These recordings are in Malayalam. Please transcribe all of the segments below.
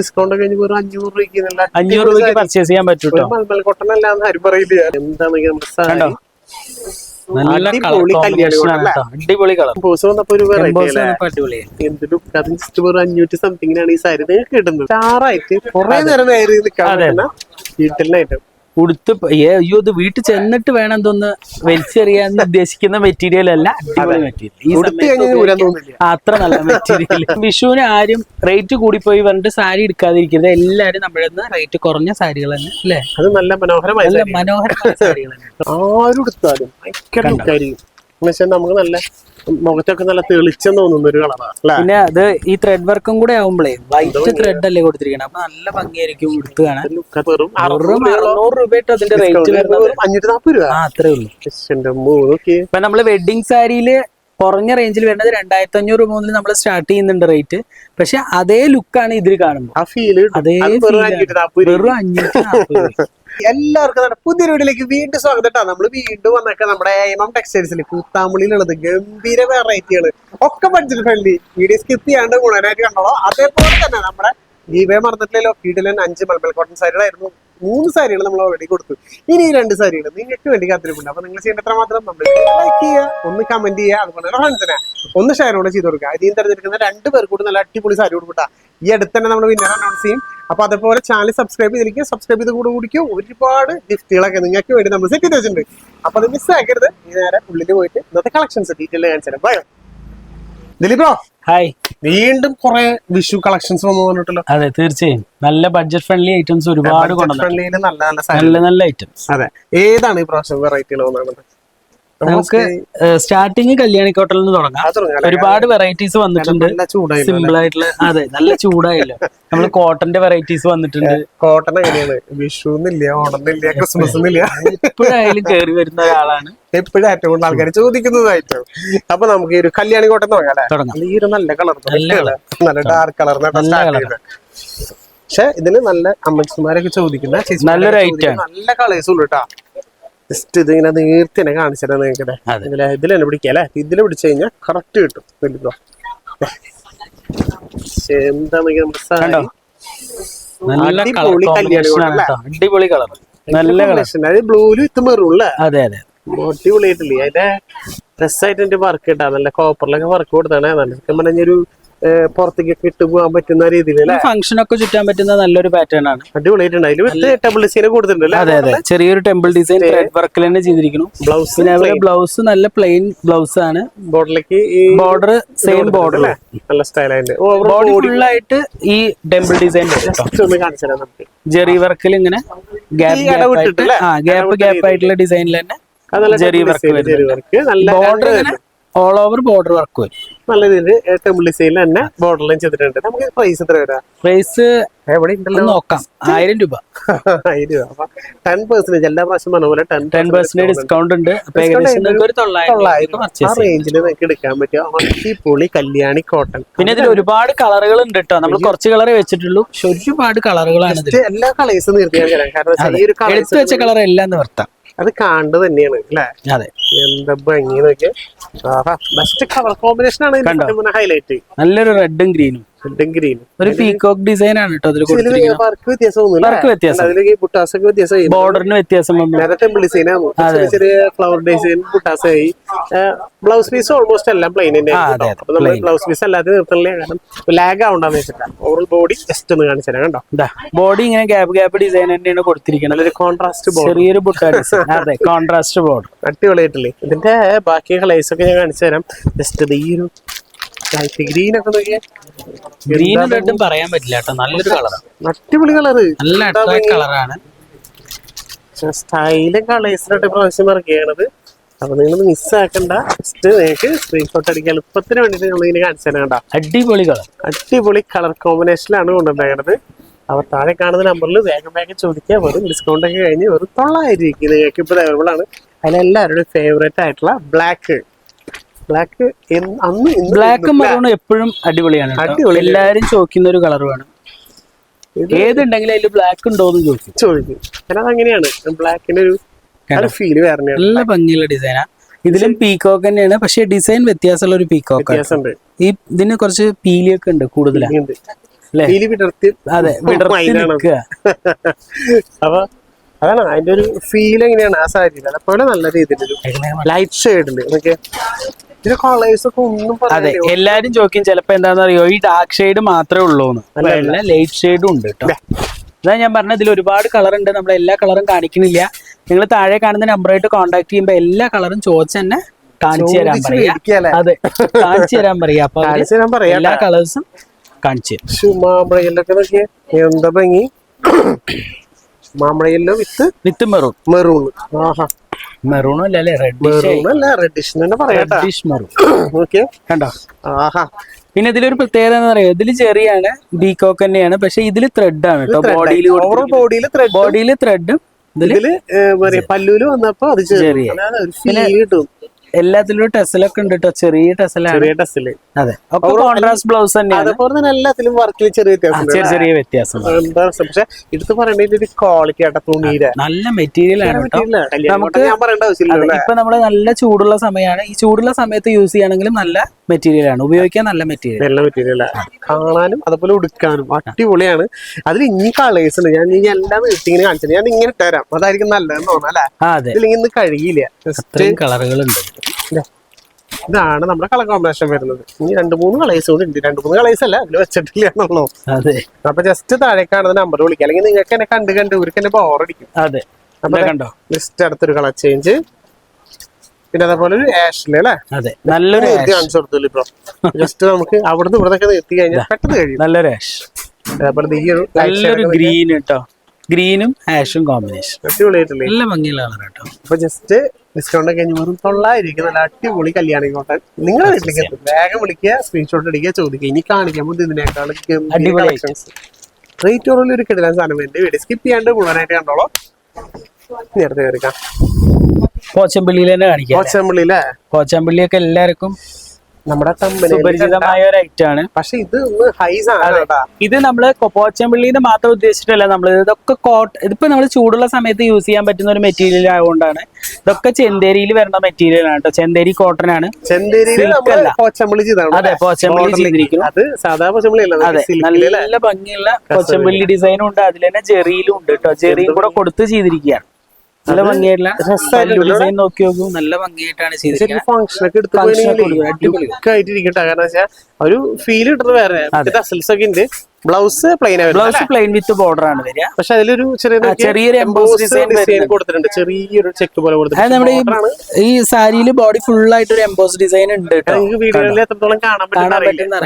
ഡിസ്കൗണ്ട് കഴിഞ്ഞ് വെറും അഞ്ഞൂറ് രൂപയ്ക്ക് അഞ്ഞൂറ് രൂപയ്ക്ക് പർച്ചേസ് ചെയ്യാൻ പറ്റും മൽമൽ കോട്ടൺ അല്ലാന്ന് ആരും പറയില്ല? എന്താന്ന് നമ്മുടെ സാരി? നല്ല കളർ അടിപൊളി കളർ എന്ത് ലുക്ക് അത് ജസ്റ്റ് വെറും അഞ്ഞൂറ്റി സംതിങ്ങിനാണ് ഈ സാരി. നിങ്ങൾക്ക് കിട്ടുന്നത്. സ്റ്റാറായിട്ട് കുറെ നേരം നേരെ നിൽക്കാൻ വീട്ടിലായിട്ട് ഉടുത്ത് അയ്യോ ഇത് വീട്ടിൽ ചെന്നിട്ട് വേണം ഇതൊന്ന് വലിച്ചെറിയാൻ ഉദ്ദേശിക്കുന്ന മെറ്റീരിയൽ അല്ല. അടിപൊളി മെറ്റീരിയൽ അത്ര നല്ല മെറ്റീരിയൽ വിഷുവിന് ആരും റേറ്റ് കൂടിപ്പോയി പറഞ്ഞിട്ട് സാരി എടുക്കാതിരിക്കരുത്. എല്ലാരും നമ്മുടെ റേറ്റ് കുറഞ്ഞ സാരികൾ തന്നെ അല്ലേ? അത് നല്ല മനോഹരമായ മനോഹരമായ സാരികൾ തന്നെ. ആരും എടുത്താലും ഭയങ്കര നമുക്ക് നല്ല മുഖത്തൊക്കെ നല്ല തെളിച്ചം തോന്നുന്ന ഒരു കളറാണ് അല്ലേ? പിന്നെ അത് ഈ ത്രെഡ് വർക്കും കൂടെ ആവുമ്പോഴേ വൈറ്റ് ത്രെഡ് അല്ലേ കൊടുത്തിരിക്കണം. അപ്പൊ നല്ല ഭംഗിയായിരിക്കും എടുത്തു കാണാൻ. ലുക്ക് വെറും വെറും അറുന്നൂറ് രൂപയായിട്ട് അതിന്റെ റേറ്റ് വരുന്നത്. വെറും അഞ്ഞൂറ്റി നാൽപ്പത് രൂപ. ആ അത്രേ ഉള്ളൂ. ഇപ്പൊ നമ്മൾ വെഡിങ് സാരിയിൽ കുറഞ്ഞ റേഞ്ചിൽ വരുന്നത് രണ്ടായിരത്തി അഞ്ഞൂറ് രൂപ മുതൽ നമ്മൾ സ്റ്റാർട്ട് ചെയ്യുന്നുണ്ട് റേറ്റ് പക്ഷെ അതേ ലുക്കാണ് ഇതിൽ കാണുമ്പോൾ അതേ വെറും. അഞ്ഞൂറ്റി എല്ലാവർക്കും നമ്മുടെ പുതിയ വീട്ടിലേക്ക് വീണ്ടും സ്വാഗതം കേട്ടോ. നമ്മൾ വീണ്ടും വന്നൊക്കെ നമ്മുടെ എം ടെക്സ്റ്റൈൽസിൽ കൂത്താമ്പുള്ളിയിലുള്ളത് ഗംഭീര വെറൈറ്റികൾ ഒക്കെ ബഡ്ജറ്റ് ഫ്രണ്ട്ലി വീഡിയോ സ്കിപ്പ് ചെയ്യാണ്ട് ഗുണനായിട്ട് കണ്ടോളൂ. അതേപോലെ തന്നെ നമ്മുടെ ഗീവേ മറന്നിട്ടില്ലല്ലോ. വീട്ടിലെ അഞ്ച് മൾബൽ കോട്ടൺ സാരികളായിരുന്നു. മൂന്ന് സാരികൾ നമ്മൾ ഓൾറെഡി കൊടുത്തു. ഇനി രണ്ട് സാരികൾ നിങ്ങൾക്ക് വേണ്ടി കാത്തിരിപ്പുണ്ട്. അപ്പൊ നിങ്ങൾ ചെയ്യേണ്ട എത്ര മാത്രം നമ്മൾ ലൈക്ക് ചെയ്യുക ഒന്ന് കമന്റ് ചെയ്യുക അതുപോലെ തന്നെ ഫ്രണ്ട്സിനെ ഒന്ന് ഷെയർ കൂടെ ചെയ്ത് കൊടുക്കുക. ഇതിൽ തിരഞ്ഞെടുക്കുന്ന രണ്ട് പേർ കൂടി നല്ല അടിപൊളി സാരി കൊടുക്കുക ഈ അടുത്ത് തന്നെ നമ്മൾ വിന്നർ അനൗൺസ് ചെയ്യും. അപ്പൊ അതേപോലെ ചാനൽ സബ്സ്ക്രൈബ് ചെയ്തിരിക്കുക. സബ്സ്ക്രൈബ് ചെയ്ത് കൂടെ കുടിക്കും. ഒരുപാട് ഗിഫ്റ്റുകളൊക്കെ നിങ്ങൾക്ക് വേണ്ടി നമ്മൾ സെറ്റ് ചെയ്ത് വെച്ചിട്ടുണ്ട്. അപ്പൊ അത് മിസ് ആക്കരുത്. ഈ നേരെ ഉള്ളിൽ പോയിട്ട് ഇന്നത്തെ കളക്ഷൻസ് ഡീറ്റെയിൽ കാണിച്ചു തരാം. ബൈ ദിലീപ് ബ്രോ ഹായ് വീണ്ടും കുറെ വിഷു കളക്ഷൻസ് വന്നു പറഞ്ഞിട്ടല്ലോ അതെ തീർച്ചയായും. നല്ല ബഡ്ജറ്റ് ഫ്രണ്ട്ലി ഐറ്റംസ് ഒരുപാട് നല്ല നല്ല നല്ല നല്ല ഐറ്റംസ് അതെ. ഏതാണ് ഈ പ്രാവശ്യം വെറൈറ്റികൾ വന്നത് നമുക്ക് സ്റ്റാർട്ടിങ് കല്യാണിക്കോട്ടലിൽ നിന്ന് തുടങ്ങാം? ഒരുപാട് വെറൈറ്റീസ് വന്നിട്ടുണ്ട്. സിമ്പിൾ ആയിട്ടുള്ള അതെ നല്ല ചൂടായല്ലോ? നമ്മൾ കോട്ടന്റെ വെറൈറ്റീസ് വന്നിട്ടുണ്ട്. കോട്ടൺ എങ്ങനെയാണ്? വിഷുന്നില്ല ഓണന്നില്ല എപ്പോഴായാലും കയറി വരുന്ന ഒരാളാണ്. എപ്പോഴും ഏറ്റവും കൂടുതൽ ആൾക്കാർ ചോദിക്കുന്നതായിട്ടും. അപ്പൊ നമുക്ക് ഈ ഒരു കല്യാണി കോട്ടം തുടങ്ങാം. അല്ലേ ഈ ഒരു നല്ല കളർ നല്ല ഡാർക്ക് കളർ. പക്ഷെ ഇതിന് നല്ല അമ്മച്ചിമാരൊക്കെ ചോദിക്കുന്ന നല്ലൊരു ചോദിക്കുന്ന നല്ല കളേഴ്സ് ഉള്ളു കേട്ടാ ജസ്റ്റ് ഇത് ഇങ്ങനെ നീർത്തിനെ കാണിച്ചിട്ട് നിങ്ങൾക്ക് അതെ. ഇതിൽ ഇതിൽ തന്നെ പിടിക്കുക അല്ലേ? ഇതിൽ പിടിച്ചു കഴിഞ്ഞാൽ കറക്റ്റ് കിട്ടും. വലിയ എന്താണെന്ന് അടിപൊളി കളർ നല്ല കളർ ബ്ലൂലും അത് ബ്ലൂൽ വിത്ത് മെറൂൺ അല്ലേ അതെ അതെ. അടിപൊളിയായിട്ടില്ലേ? അതിന്റെ ഡ്രസ്സായിട്ട് എന്റെ വർക്ക് കിട്ടാ നല്ല കോപ്പറിലൊക്കെ വർക്ക് കൊടുത്താണ്. നല്ല ഒരു പുറത്തേക്കൊക്കെ ഇട്ട് പോകാൻ പറ്റുന്ന രീതിയിൽ ഒക്കെ ചുറ്റാൻ പറ്റുന്ന നല്ലൊരു പാറ്റേൺ ആണ്. അടിപൊളിയായിട്ടുണ്ട്. അതിൽ ടബിൾ ഡിസൈൻ കൊടുത്തിട്ടുണ്ട് അതെ അതെ. ചെറിയൊരു ടെമ്പിൾ ഡിസൈൻ ത്രെഡ് വർക്കിൽ തന്നെ ചെയ്തിരിക്കുന്നു. ബ്ലൗസ് പിന്നെ ബ്ലൗസ് നല്ല പ്ലെയിൻ ബ്ലൗസ് ആണ്. ബോർഡിലേക്ക് ബോർഡർ സെയിം ബോർഡർ നല്ല സ്റ്റൈലായിട്ട് ബോഡി ഫുൾ ആയിട്ട് ഈ ടെമ്പിൾ ഡിസൈൻ ജെറി വർക്കിൽ ഇങ്ങനെ ഗ്യാപ്പ് ആ ഗ്യാപ്പ് ഗ്യാപ്പ് ആയിട്ടുള്ള ഡിസൈനിൽ തന്നെ ജെറി വർക്ക് ബോർഡർ ഇങ്ങനെ ഓൾ ഓവർ ബോർഡർ വർക്ക് വരും. നല്ല രീതിയിൽ ടെമ്പിൾ ഡിസൈനിൽ തന്നെ ലൈൻ ചെയ്തിട്ടുണ്ട്. നമുക്ക് പ്രൈസ് എത്ര വരാം? പ്രൈസ് എവിടെ? ഉണ്ടല്ലോ നോക്കാം. ആയിരം രൂപ. ആയിരം രൂപ. അപ്പൊ ടെൻ പെർസെന്റേജ് എല്ലാ പ്രാവശ്യം പറഞ്ഞ പോലെ ടെൻ ടെൻ പെർസെന്റ് ഡിസ്കൗണ്ട് ഉണ്ട്. തൊള്ളായിരം ആ റേഞ്ചിൽ നിങ്ങൾക്ക് എടുക്കാൻ പറ്റുക അടിപൊളി കല്യാണി കോട്ടൺ പിന്നെ ഇതിൽ ഒരുപാട് കളറുകൾ ഉണ്ട് കേട്ടോ. നമ്മൾ കുറച്ച് കളറേ വെച്ചിട്ടുള്ളൂ. പക്ഷെ ഒരുപാട് കളറുകളാണ് എല്ലാ കളേഴ്സും നിർത്തിയാൽ കാരണം വെച്ചാൽ ഈ ഒരു എടുത്തു വെച്ച കളർ എല്ലാം നിവർത്താം. അത് കാണ്ട് തന്നെയാണ് അല്ലേ? അതെ. എന്താ ഭംഗി നോക്കിയ ബെസ്റ്റ് കളർ കോമ്പിനേഷൻ ആണ് ഹൈലൈറ്റ് നല്ലൊരു റെഡും ഗ്രീനും ഒരു പീകോക്ക് ഡിസൈൻ ആണ് കേട്ടോ അതിൽ കൊടുത്തിരിക്കുന്നത് ബോർഡറിന് വ്യത്യാസം. ഫ്ലവർ ഡിസൈൻ ബുട്ടാസായി ബ്ലൗസ് പീസ് ഓൾമോസ്റ്റ് എല്ലാം പ്ലെയിൻ തന്നെയാണ് ബ്ലൗസ് പീസ് അല്ലാതെ നിർത്തണില്ല കാരണം ലാഗ് ആവണ്ടെന്ന് വെച്ചിട്ടാണ് ഓവറോൾ ബോഡി ജസ്റ്റ് ഒന്ന് കാണിച്ചു തരാം കണ്ടോ? ബോഡി ഇങ്ങനെ ഗ്യാപ്പ് ഗ്യാപ്പ് ഡിസൈൻ തന്നെയാണ് കൊടുത്തിരിക്കുന്നത് ഒരു കോൺട്രാസ്റ്റ് ബോർഡ് ചെറിയൊരു ബുട്ട ഡിസൈൻ അതെ കോൺട്രാസ്റ്റ് ബോർഡ് അടിപൊളിയായിട്ടില്ലേ? ഇതിന്റെ ബാക്കി കളേഴ്സ് ഒക്കെ ഞാൻ കാണിച്ചു തരാം. ജസ്റ്റ് ഈ ഒരു ഗ്രീൻ ഒക്കെ നോക്കിയാ. ഗ്രീനും റെഡും പറയാൻ പറ്റില്ല കേട്ടോ. നല്ലൊരു കളറാണ് അടിപൊളി കളറ് നല്ല അട്രാക്ട് കളറാണ് സ്റ്റൈലും കളേഴ്സിലോട്ട് പ്രാവശ്യം ചെയ്യണത് അപ്പൊ നിങ്ങൾ മിസ് ആക്കണ്ട. ജസ്റ്റ് നിങ്ങൾക്ക് സ്ക്രീൻഷോട്ട് അടിക്കാൻ എളുപ്പത്തിന് വേണ്ടിട്ട് നമ്മൾ ഇങ്ങനെ കാണിച്ചു തരാം അടിപൊളി കളർ അടിപൊളി കളർ കോമ്പിനേഷനിലാണ് കൊണ്ടുണ്ടായിരുന്നത് അവർ താഴെ കാണുന്ന നമ്പറിൽ വേഗം വേഗം ചോദിക്കുക. വെറും ഡിസ്കൗണ്ട് ഒക്കെ കഴിഞ്ഞ് വെറും രൂപയ്ക്ക് നിങ്ങൾക്ക് ഇപ്പോൾ അവൈലബിൾ ആണ്. അതിലെല്ലാവരുടെയും ഫേവറേറ്റ് ആയിട്ടുള്ള ബ്ലാക്ക് ബ്ലാക്ക് അന്ന് ബ്ലാക്കും മറൂണും എപ്പോഴും അടിപൊളിയാണ്. അടിപൊളി. എല്ലാരും ചോദിക്കുന്ന ഒരു കളർ വേണം. ഏതുണ്ടെങ്കിലും അതിൽ ബ്ലാക്ക് ഉണ്ടോ എന്ന് ചോദിക്കും. ചോദിക്കും. കാരണം അതങ്ങനെയാണ്. ബ്ലാക്കിന്റെ ഒരു ഫീൽ വേറെ നല്ല ഭംഗിയുള്ള ഡിസൈനാ ഇതിലും പീക്കോക്ക് തന്നെയാണ്. പക്ഷെ ഡിസൈൻ വ്യത്യാസമുള്ള ഒരു പീക്കോക്ക് ഈ ഇതിന് കുറച്ച് പീലിയൊക്കെ ഉണ്ട് കൂടുതലാണ് അതെ വിടർത്തി അപ്പൊ അതാണ് അതിന്റെ ഒരു ഫീൽ എങ്ങനെയാണ് ആ സാരി അതേപോലെ നല്ല രീതിയിൽ ലൈറ്റ് ഷെയ്ഡ് ഉണ്ട്. എന്നൊക്കെ അതെ എല്ലാരും ചോദിക്കും ചിലപ്പോ എന്താന്ന് അറിയോ ഈ ഡാർക്ക് ഷെയ്ഡ് മാത്രമേ ഉള്ളൂ വെള്ള ലൈറ്റ് ഷെയ്ഡും ഉണ്ട് കേട്ടോ അതാ ഞാൻ പറഞ്ഞ ഇതിൽ ഒരുപാട് കളർ ഉണ്ട്. നമ്മൾ എല്ലാ കളറും കാണിക്കുന്നില്ല നിങ്ങൾ താഴെ കാണുന്ന നമ്പറായിട്ട് കോൺടാക്ട് ചെയ്യുമ്പോൾ എല്ലാ കളറും ചോദിച്ച് തന്നെ കാണിച്ചു തരാൻ പറയാ. അതെ കാണിച്ചു തരാൻ പറയാ. അപ്പൊ എല്ലാ കളേഴ്സും കാണിച്ചു തരും. മാമ്പഴയിലൊക്കെ എന്താ ഭംഗി? മാമ്പഴയിലോ വിത്ത് വിത്ത് മെറൂൺ. മെറൂൺ. ആഹാ. മെറൂണും അല്ല? അല്ലേ റെഡ് മെറൂൺ അല്ല റെഡിഷ് തന്നെ റെഡിഷ് മെറൂൺ. കണ്ടോ? ആഹാ. പിന്നെ ഇതിലൊരു പ്രത്യേകത എന്ന് പറയുക ഇതിൽ ചെറിയാണ് ബീകോക്ക് തന്നെയാണ്. പക്ഷെ ഇതിൽ ത്രെഡ് ആണ് കേട്ടോ ബോഡിയിൽ ബോഡിയിൽ ത്രെഡ് ബോഡിയിൽ ത്രെഡും ഇതിൽ പല്ലൂൽ വന്നപ്പോ അത് ചെറിയ ചെറിയ. എല്ലാത്തിലും ടെസലൊക്കെ ഉണ്ട് കേട്ടോ ചെറിയ ടെസലാണ് ചെറിയ ടെസ്റ്റിൽ അതെ. ഒക്കെ കോൺട്രാസ്റ്റ് ബ്ലൗസ് തന്നെയാണ്. അതേപോലെ തന്നെ എല്ലാത്തിലും വർക്കിൽ ചെറിയ വ്യത്യാസം. ചെറിയ ചെറിയ വ്യത്യാസം. പക്ഷെ എടുത്ത് പറയേണ്ടത് ഒരു ക്വാളിറ്റി ആട്ട തുണിയുടെ നല്ല മെറ്റീരിയൽ ആണ് കേട്ടോ ഇല്ല, ഞാൻ പറയേണ്ട ആവശ്യമില്ല ഇപ്പൊ നമ്മൾ നല്ല ചൂടുള്ള സമയമാണ് ഈ ചൂടുള്ള സമയത്ത് യൂസ് ചെയ്യണമെങ്കിലും നല്ല മെറ്റീരിയൽ ആണ്. ഉപയോഗിക്കാൻ നല്ല മെറ്റീരിയൽ നല്ല മെറ്റീരിയൽ കാണാനും അതുപോലെ ഉടുക്കാനും അടിപൊളിയാണ്. അതിൽ ഇനി കളേഴ്സ് ഉണ്ട്. ഞാൻ ഇനി എല്ലാം ഇട്ടിങ്ങനെ കാണിച്ചത് ഞാൻ ഇങ്ങനെ ഇട്ടുതരാം അതായിരിക്കും നല്ലതെന്ന് തോന്നുന്നു അല്ലെ? അതെ. ഇതിൽ ഇന്ന് കഴിയില്ല കളറുകളുണ്ട് കളറുകൾ ഉണ്ട്. ഇതാണ് നമ്മുടെ കളർ കോമ്പിനേഷൻ വരുന്നത്. ഇനി രണ്ട് മൂന്ന് കളേഴ്സ് കൂടി ഉണ്ട്. രണ്ട് മൂന്ന് കളേഴ്സ് അല്ല അതിൽ വെച്ചിട്ടില്ല എന്നുള്ളൂ. അതെ. അപ്പൊ ജസ്റ്റ് താഴേക്കാണ് നമ്പർ വിളിക്കുക. അല്ലെങ്കിൽ നിങ്ങൾക്ക് എന്നെ കണ്ട് കണ്ട് ഇവർക്ക് എന്നെ ബോറടിക്കും അതെ. കണ്ടോ? ലിസ്റ്റ് അടുത്തൊരു കളർ ചേഞ്ച് പിന്നെ അതേപോലെ ഒരു ആഷിൽ അല്ലേ? അതെ. നല്ലൊരു കാണിച്ചു കൊടുത്തില്ല ഇപ്പൊ. ജസ്റ്റ് നമുക്ക് അവിടുന്ന് ഇവിടുന്നൊക്കെ എത്തി കഴിഞ്ഞാൽ പെട്ടെന്ന് കഴിയും. നല്ലൊരു ആഷ് അതേപോലെ നല്ലൊരു ഗ്രീൻ കേട്ടോ. ഗ്രീനും ആഷും കോമ്പിനേഷൻ അടിപൊളിയായിട്ടില്ലേ? നല്ല ഭംഗിയുള്ള കളർ കേട്ടോ. അപ്പൊ ജസ്റ്റ് ഡിസ്കൗണ്ട് ഒക്കെ വെറും തൊള്ളായിരിക്കും നല്ല അടിപൊളി കല്യാണം കോട്ടൺ നിങ്ങളെ വീട്ടിലേക്ക് എത്തും വേഗം വിളിക്കുക സ്ക്രീൻഷോട്ട് അടിക്കുക ചോദിക്കുക. ഇനി കാണിക്കുമ്പോൾ ഇതിനേക്കാൾ അടിപൊളി റേറ്റ് ഓറിൽ ഒരു കിടലാൻ സാധനം എന്റെ വീട് സ്കിപ്പ് ചെയ്യാണ്ട് മുഴുവനായിട്ട് കണ്ടോളൂ. ഇനി അടുത്ത് കയറിക്കാം. പോച്ചമ്പള്ളിയിൽ തന്നെ കാണിക്കാം കോച്ചമ്പള്ളിയിലെ പോച്ചമ്പള്ളിയൊക്കെ എല്ലാവർക്കും നമ്മുടെ സുപരിചിതമായ ഒരു ഐറ്റം ആണ്. പക്ഷെ ഇത് ഹൈസ് ആണ് ഇത് നമ്മൾ പോച്ചമ്പള്ളിന്ന് മാത്രം ഉദ്ദേശിച്ചിട്ടല്ല. നമ്മൾ ഇതൊക്കെ കോട്ട് ഇതിപ്പോ നമ്മൾ ചൂടുള്ള സമയത്ത് യൂസ് ചെയ്യാൻ പറ്റുന്ന ഒരു മെറ്റീരിയൽ ആയതുകൊണ്ടാണ് ഇതൊക്കെ ചെന്തേരിയിൽ വരുന്ന മെറ്റീരിയൽ ആണ് കേട്ടോ. ചെന്തേരി കോട്ടൺ ആണ്. അതെ, പോച്ചമ്പള്ളി ചെയ്തിരിക്കുന്നു. അത് നല്ല ഭംഗിയുള്ള പോച്ചമ്പള്ളി ഡിസൈനും ഉണ്ട്. അതിൽ തന്നെ ചെറിയിലും ഉണ്ട് കേട്ടോ. ചെറിയും കൂടെ കൊടുത്ത് ചെയ്തിരിക്കുകയാണ്. നല്ല ഭംഗിയായിട്ടുള്ള നോക്കി നോക്കൂ. നല്ല ഭംഗിയായിട്ടാണ്. കാരണം വെച്ചാൽ ഒരു ഫീൽ കിട്ടുന്നത് വേറെ. ടസൽസ് ഒക്കെ ഉണ്ട് blouse plain blouse plain with border ആണ് വരിക. പക്ഷെ അതിലൊരു ചെറിയ ചെറിയൊരു design ഡിസൈൻ. കൊടുത്തിട്ടുണ്ട്. ചെറിയൊരു ചെക്ക് പോലെ കൊടുത്തിട്ടുണ്ട്. നമ്മുടെ ഈ- സാരിയിൽ സാരിയിൽ ബോഡി ഫുൾ ആയിട്ട് ഒരു എംബോസ് ഡിസൈൻ ഉണ്ട് വീഡിയോയിൽ എത്രത്തോളം കാണാൻ പറ്റുന്ന